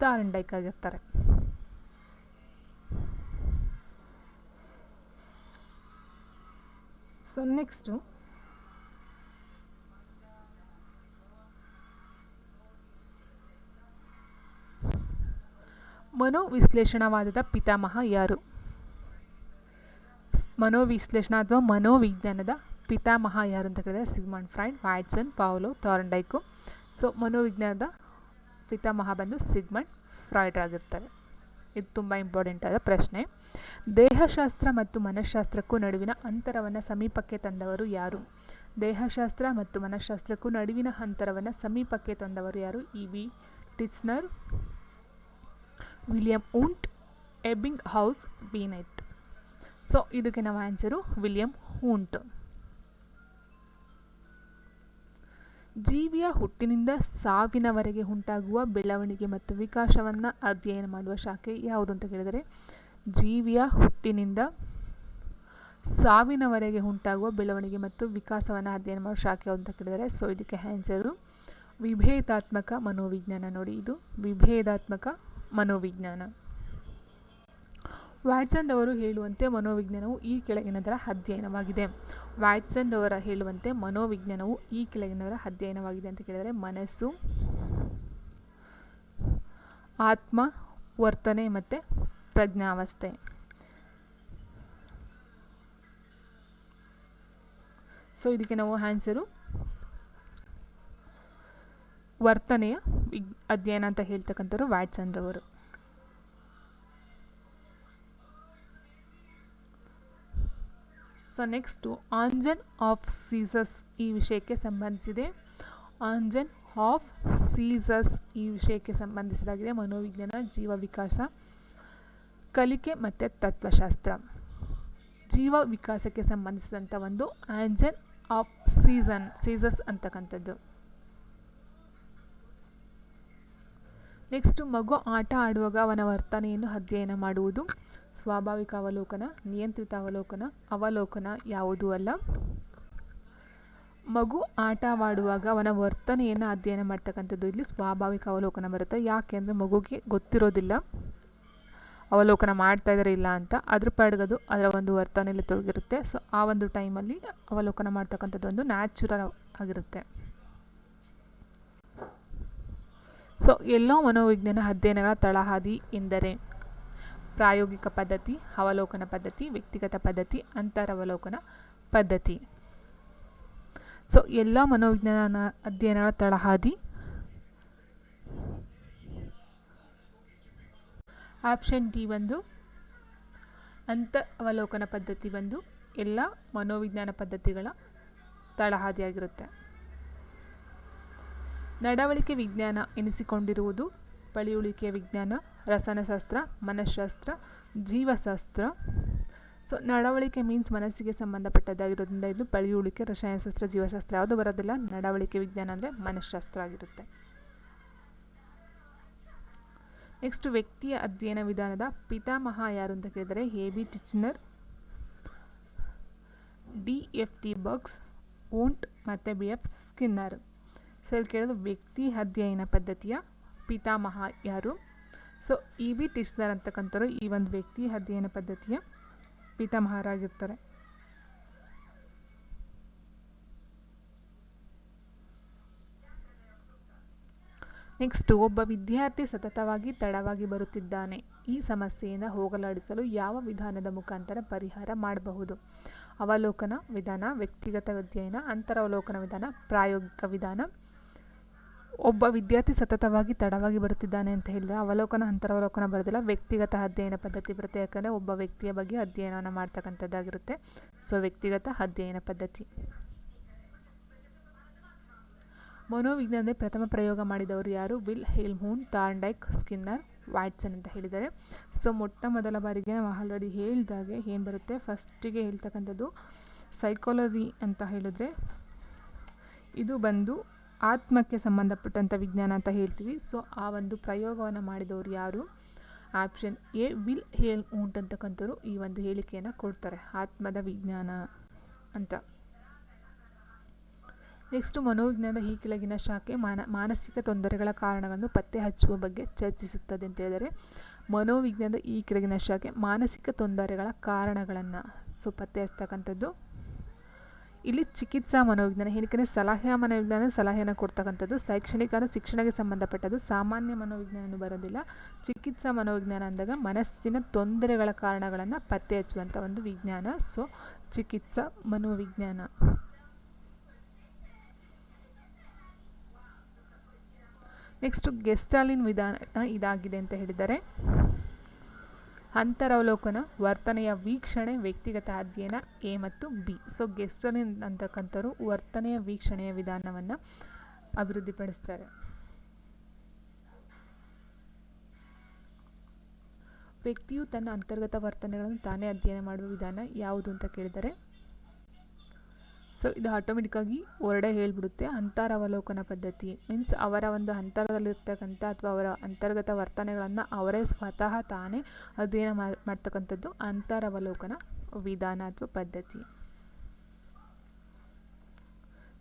Speaker 1: ತಾರಂಡೈಕ್ ಆಗಿರ್ತಾರೆ ಸೊ ನೆಕ್ಸ್ಟು ಮನೋವಿಶ್ಲೇಷಣವಾದದ ಪಿತಾಮಹ ಯಾರು? ಮನೋವಿಶ್ಲೇಷಣ ಅಥವಾ ಮನೋವಿಜ್ಞಾನದ ಪಿತಾಮಹ ಯಾರು ಅಂತ ಕೇಳಿದರೆ Sigmund Freud Watson Pavlov, Thorndike. So ಮನೋವಿಜ್ಞಾನದ ಪಿತಾಮಹ ಬಂದು ಸಿಗ್ಮಂಡ್ ಫ್ರಾಯ್ಡ್ ಇದು ತುಂಬ ಇಂಪಾರ್ಟೆಂಟ್ ಆದ ಪ್ರಶ್ನೆ. ದೇಹಶಾಸ್ತ್ರ ಮತ್ತು ಮನಃಶಾಸ್ತ್ರಕ್ಕೂ ನಡುವಿನ ಅಂತರವನ್ನು ಸಮೀಪಕ್ಕೆ ತಂದವರು ಯಾರು? ದೇಹಶಾಸ್ತ್ರ ಮತ್ತು ಮನಃಶಾಸ್ತ್ರಕ್ಕೂ ನಡುವಿನ ಅಂತರವನ್ನು ಸಮೀಪಕ್ಕೆ ತಂದವರು ಯಾರು? E B Titchener William Wundt Ebbinghaus, Binet. So ಇದಕ್ಕೆ ನಾವು ಆನ್ಸರು ವಿಲಿಯಂ ಊಂಟ್ ಜೀವಿಯ ಹುಟ್ಟಿನಿಂದ ಸಾವಿನವರೆಗೆ ಉಂಟಾಗುವ ಬೆಳವಣಿಗೆ ಮತ್ತು ವಿಕಾಸವನ್ನು ಅಧ್ಯಯನ ಮಾಡುವ ಶಾಖೆ ಯಾವುದು ಅಂತ ಕೇಳಿದರೆ, ಜೀವಿಯ ಹುಟ್ಟಿನಿಂದ ಸಾವಿನವರೆಗೆ ಉಂಟಾಗುವ ಬೆಳವಣಿಗೆ ಮತ್ತು ವಿಕಾಸವನ್ನು ಅಧ್ಯಯನ ಮಾಡುವ ಶಾಖೆ ಯಾವುದು ಅಂತ ಕೇಳಿದರೆ ಸೊ ಇದಕ್ಕೆ ಆನ್ಸರು ವಿಭೇದಾತ್ಮಕ ಮನೋವಿಜ್ಞಾನ. ನೋಡಿ, ಇದು ವಿಭೇದಾತ್ಮಕ ಮನೋವಿಜ್ಞಾನ. ವ್ಯಾಟ್ಸನ್ ಅವರು ಹೇಳುವಂತೆ ಮನೋವಿಜ್ಞಾನವು ಈ ಕೆಳಗಿನದರ ಅಧ್ಯಯನವಾಗಿದೆ. ವ್ಯಾಟ್ಸನ್ ಅವರ ಹೇಳುವಂತೆ ಮನೋವಿಜ್ಞಾನವು ಈ ಕೆಳಗಿನದರ ಅಧ್ಯಯನವಾಗಿದೆ ಅಂತ ಕೇಳಿದರೆ ಮನಸ್ಸು, ಆತ್ಮ, ವರ್ತನೆ ಮತ್ತು ಪ್ರಜ್ಞಾವಸ್ಥೆ. ಸೊ ಇದಕ್ಕೆ ನಾವು ಆನ್ಸರು ವರ್ತನೆಯ ಅಧ್ಯಯನ ಅಂತ ಹೇಳ್ತಕ್ಕಂಥವ್ರು ವ್ಯಾಟ್ಸನ್ ರವರು. ಸೊ ನೆಕ್ಸ್ಟು ಆಂಜನ್ ಆಫ್ ಸೀಸಸ್ ಈ ವಿಷಯಕ್ಕೆ ಸಂಬಂಧಿಸಿದೆ. ಆಂಜನ್ ಆಫ್ ಸೀಸಸ್ ಈ ವಿಷಯಕ್ಕೆ ಸಂಬಂಧಿಸಿದಾಗಿದೆ. ಮನೋವಿಜ್ಞಾನ ಜೀವ ವಿಕಾಸ ಕಲಿಕೆ ಮತ್ತು ತತ್ವಶಾಸ್ತ್ರ. ಜೀವ ವಿಕಾಸಕ್ಕೆ ಸಂಬಂಧಿಸಿದಂಥ ಒಂದು ಆಂಜನ್ ಆಫ್ ಸೀಸನ್, ಸೀಸಸ್ ಅಂತಕ್ಕಂಥದ್ದು. ನೆಕ್ಸ್ಟು ಮಗು ಆಟ ಆಡುವಾಗ ಅವನ ವರ್ತನೆಯನ್ನು ಅಧ್ಯಯನ ಮಾಡುವುದು. ಸ್ವಾಭಾವಿಕ ಅವಲೋಕನ, ನಿಯಂತ್ರಿತ ಅವಲೋಕನ ಅವಲೋಕನ ಯಾವುದೂ ಅಲ್ಲ. ಮಗು ಆಟವಾಡುವಾಗ ಅವನ ವರ್ತನೆಯನ್ನು ಅಧ್ಯಯನ ಮಾಡ್ತಕ್ಕಂಥದ್ದು ಇಲ್ಲಿ ಸ್ವಾಭಾವಿಕ ಅವಲೋಕನ ಬರುತ್ತೆ. ಯಾಕೆಂದರೆ ಮಗುಗೆ ಗೊತ್ತಿರೋದಿಲ್ಲ. ಅವಲೋಕನ ಮಾಡ್ತಾ ಇದ್ದಾರೆ ಇಲ್ಲ ಅಂತ. ಅದ್ರ ಪಡ್ಗದು ಅದರ ಒಂದು ವರ್ತನೆಯಲ್ಲಿ ತೊಡಗಿರುತ್ತೆ. ಸೊ ಆ ಒಂದು ಟೈಮಲ್ಲಿ ಅವಲೋಕನ ಮಾಡ್ತಕ್ಕಂಥದ್ದು ಒಂದು ನ್ಯಾಚುರಲ್ ಆಗಿರುತ್ತೆ. ಸೊ, ಎಲ್ಲೋ ಮನೋವಿಜ್ಞಾನ ಅಧ್ಯಯನಗಳ ತಳಹಾದಿ ಎಂದರೆ ಪ್ರಾಯೋಗಿಕ ಪದ್ಧತಿ, ಅವಲೋಕನ ಪದ್ಧತಿ, ವ್ಯಕ್ತಿಗತ ಪದ್ಧತಿ, ಅಂತರವಲೋಕನ ಪದ್ಧತಿ. ಸೊ, ಎಲ್ಲ ಮನೋವಿಜ್ಞಾನ ಅಧ್ಯಯನಗಳ ತಳಹಾದಿ. ಆಪ್ಷನ್ ಡಿ ಒಂದು ಅಂತ ಅವಲೋಕನ ಪದ್ಧತಿ ಬಂದು ಎಲ್ಲ ಮನೋವಿಜ್ಞಾನ ಪದ್ಧತಿಗಳ ತಳಹಾದಿಯಾಗಿರುತ್ತೆ. ನಡವಳಿಕೆ ವಿಜ್ಞಾನ ಎನಿಸಿಕೊಂಡಿರುವುದು ಪಳಿಯುಳಿಕೆ ವಿಜ್ಞಾನ, ರಸನಶಾಸ್ತ್ರ ಮನಃಶಾಸ್ತ್ರ ಜೀವಶಾಸ್ತ್ರ. ಸೊ ನಡವಳಿಕೆ ಮೀನ್ಸ್ ಮನಸ್ಸಿಗೆ ಸಂಬಂಧಪಟ್ಟದ್ದಾಗಿರೋದ್ರಿಂದ ಇದು ಪಳಿಯುಳಿಕೆ, ರಸಾಯನಶಾಸ್ತ್ರ, ಜೀವಶಾಸ್ತ್ರ ಯಾವುದು ಬರೋದಿಲ್ಲ. ನಡವಳಿಕೆ ವಿಜ್ಞಾನ ಅಂದರೆ ಮನಃಶಾಸ್ತ್ರ ಆಗಿರುತ್ತೆ. ನೆಕ್ಸ್ಟ್ ವ್ಯಕ್ತಿಯ ಅಧ್ಯಯನ ವಿಧಾನದ ಪಿತಾಮಹ ಯಾರು ಅಂತ ಕೇಳಿದರೆ E B Titchener, D F T bugs Wundt ಮತ್ತು ಬಿ ಎಫ್ ಸ್ಕಿನ್ನರ್. ಸೊ ಇಲ್ಲಿ ಕೇಳೋದು ವ್ಯಕ್ತಿ ಅಧ್ಯಯನ ಪದ್ಧತಿಯ ಪಿತಾಮಹ ಯಾರು? ಸೊ ಇ ಬಿ ಟಿಸ್ನರ್ ಅಂತಕ್ಕಂಥವ್ರು ಈ ಒಂದು ವ್ಯಕ್ತಿ ಅಧ್ಯಯನ ಪದ್ಧತಿಯ ಪಿತಾಮಹರಾಗಿರ್ತಾರೆ. ನೆಕ್ಸ್ಟ್ ಒಬ್ಬ ವಿದ್ಯಾರ್ಥಿ ಸತತವಾಗಿ ತಡವಾಗಿ ಬರುತ್ತಿದ್ದಾನೆ. ಈ ಸಮಸ್ಯೆಯಿಂದ ಹೋಗಲಾಡಿಸಲು ಯಾವ ವಿಧಾನದ ಮುಖಾಂತರ ಪರಿಹಾರ ಮಾಡಬಹುದು? ಅವಲೋಕನ ವಿಧಾನ, ವ್ಯಕ್ತಿಗತ ಅಧ್ಯಯನ, ಅಂತರವಲೋಕನ ವಿಧಾನ, ಪ್ರಾಯೋಗಿಕ ವಿಧಾನ ಒಬ್ಬ ವಿದ್ಯಾರ್ಥಿ ಸತತವಾಗಿ ತಡವಾಗಿ ಬರುತ್ತಿದ್ದಾನೆ ಅಂತ ಹೇಳಿದ್ರೆ ಅವಲೋಕನ ಅಂತರವಲೋಕನ ಬರೋದಿಲ್ಲ, ವ್ಯಕ್ತಿಗತ ಅಧ್ಯಯನ ಪದ್ಧತಿ ಬರುತ್ತೆ. ಯಾಕಂದರೆ ಒಬ್ಬ ವ್ಯಕ್ತಿಯ ಬಗ್ಗೆ ಅಧ್ಯಯನವನ್ನು ಮಾಡ್ತಕ್ಕಂಥದ್ದಾಗಿರುತ್ತೆ. ಸೊ ವ್ಯಕ್ತಿಗತ ಅಧ್ಯಯನ ಪದ್ಧತಿ. ಮನೋವಿಜ್ಞಾನದ ಪ್ರಥಮ ಪ್ರಯೋಗ ಮಾಡಿದವರು ಯಾರು? ವಿಲ್ ಹೇಲ್ಮೂನ್ ಡೈಕ್ ಸ್ಕಿನ್ನರ್, ವಾಟ್ಸನ್ ಅಂತ ಹೇಳಿದ್ದಾರೆ. ಸೊ ಮೊಟ್ಟ ಮೊದಲ ಬಾರಿಗೆ ನಾವು ಆಲ್ರೆಡಿ ಹೇಳಿದಾಗೆ ಏನು ಬರುತ್ತೆ? ಫಸ್ಟಿಗೆ ಹೇಳ್ತಕ್ಕಂಥದ್ದು ಸೈಕಾಲಜಿ ಅಂತ ಹೇಳಿದ್ರೆ ಇದು ಬಂದು ಆತ್ಮಕ್ಕೆ ಸಂಬಂಧಪಟ್ಟಂಥ ವಿಜ್ಞಾನ ಅಂತ ಹೇಳ್ತೀವಿ. ಸೊ ಆ ಒಂದು ಪ್ರಯೋಗವನ್ನು ಮಾಡಿದವರು ಯಾರು? Option A, Wilhelm Wundt ಅಂತಕ್ಕಂಥವ್ರು ಈ ಒಂದು ಹೇಳಿಕೆಯನ್ನು ಕೊಡ್ತಾರೆ. ಆತ್ಮದ ವಿಜ್ಞಾನ ಅಂತ. ನೆಕ್ಸ್ಟು ಮನೋವಿಜ್ಞಾನದ ಈ ಕೆಳಗಿನ ಶಾಖೆ ಮಾನ, ಮಾನಸಿಕ ತೊಂದರೆಗಳ ಕಾರಣಗಳನ್ನು ಪತ್ತೆ ಹಚ್ಚುವ ಬಗ್ಗೆ ಚರ್ಚಿಸುತ್ತದೆ ಅಂತ ಹೇಳಿದರೆ, ಮನೋವಿಜ್ಞಾನದ ಈ ಕೆಳಗಿನ ಶಾಖೆ ಮಾನಸಿಕ ತೊಂದರೆಗಳ ಕಾರಣಗಳನ್ನು ಸೊ ಪತ್ತೆ ಹಚ್ತಕ್ಕಂಥದ್ದು ಇಲ್ಲಿ ಚಿಕಿತ್ಸಾ ಮನೋವಿಜ್ಞಾನ ಏನಕ್ಕೆ ಸಲಹೆ ಮನೋವಿಜ್ಞಾನ, ಸಲಹೆಯನ್ನು ಕೊಡ್ತಕ್ಕಂಥದ್ದು ಶೈಕ್ಷಣಿಕ ಅಂದರೆ ಶಿಕ್ಷಣಕ್ಕೆ ಸಂಬಂಧಪಟ್ಟದ್ದು. ಸಾಮಾನ್ಯ ಮನೋವಿಜ್ಞಾನ ಬರೋದಿಲ್ಲ. ಚಿಕಿತ್ಸಾ ಮನೋವಿಜ್ಞಾನ ಅಂದಾಗ ಮನಸ್ಸಿನ ತೊಂದರೆಗಳ ಕಾರಣಗಳನ್ನು ಪತ್ತೆ ಹಚ್ಚುವಂಥ ಒಂದು ವಿಜ್ಞಾನ. ಸೊ, ಚಿಕಿತ್ಸಾ ಮನೋವಿಜ್ಞಾನ. ನೆಕ್ಸ್ಟು, ಗೆಸ್ಟಾಲಿನ್ ವಿಧಾನ ಇದಾಗಿದೆ ಅಂತ ಹೇಳಿದ್ದಾರೆ. ಅಂತರವಲೋಕನ ವರ್ತನೆಯ ವೀಕ್ಷಣೆ ವ್ಯಕ್ತಿಗತ ಅಧ್ಯಯನ ಎ ಮತ್ತು ಬಿ. ಸೊ ಗೆಸ್ಟನ್ ಅಂತಕ್ಕಂಥವ್ರು ವರ್ತನೆಯ ವೀಕ್ಷಣೆಯ ವಿಧಾನವನ್ನು ಅಭಿವೃದ್ಧಿಪಡಿಸ್ತಾರೆ. ವ್ಯಕ್ತಿಯು ತನ್ನ ಅಂತರ್ಗತ ವರ್ತನೆಗಳನ್ನು ತಾನೇ ಅಧ್ಯಯನ ಮಾಡುವ ವಿಧಾನ ಯಾವುದು ಅಂತ ಕೇಳಿದರೆ ಸೊ ಇದು ಆಟೋಮೆಟಿಕ್ಕಾಗಿ ಹೊರಡೆ ಹೇಳ್ಬಿಡುತ್ತೆ. ಅಂತರವಲೋಕನ ಪದ್ಧತಿ. ಮೀನ್ಸ್ ಅವರ ಒಂದು ಅಂತರದಲ್ಲಿರ್ತಕ್ಕಂಥ ಅಥವಾ ಅವರ ಅಂತರ್ಗತ ವರ್ತನೆಗಳನ್ನು ಅವರೇ ಸ್ವತಃ ತಾನೇ ಅಧ್ಯಯನ ಮಾಡ್ತಕ್ಕಂಥದ್ದು ಅಂತರವಲೋಕನ ವಿಧಾನ ಅಥವಾ ಪದ್ಧತಿ.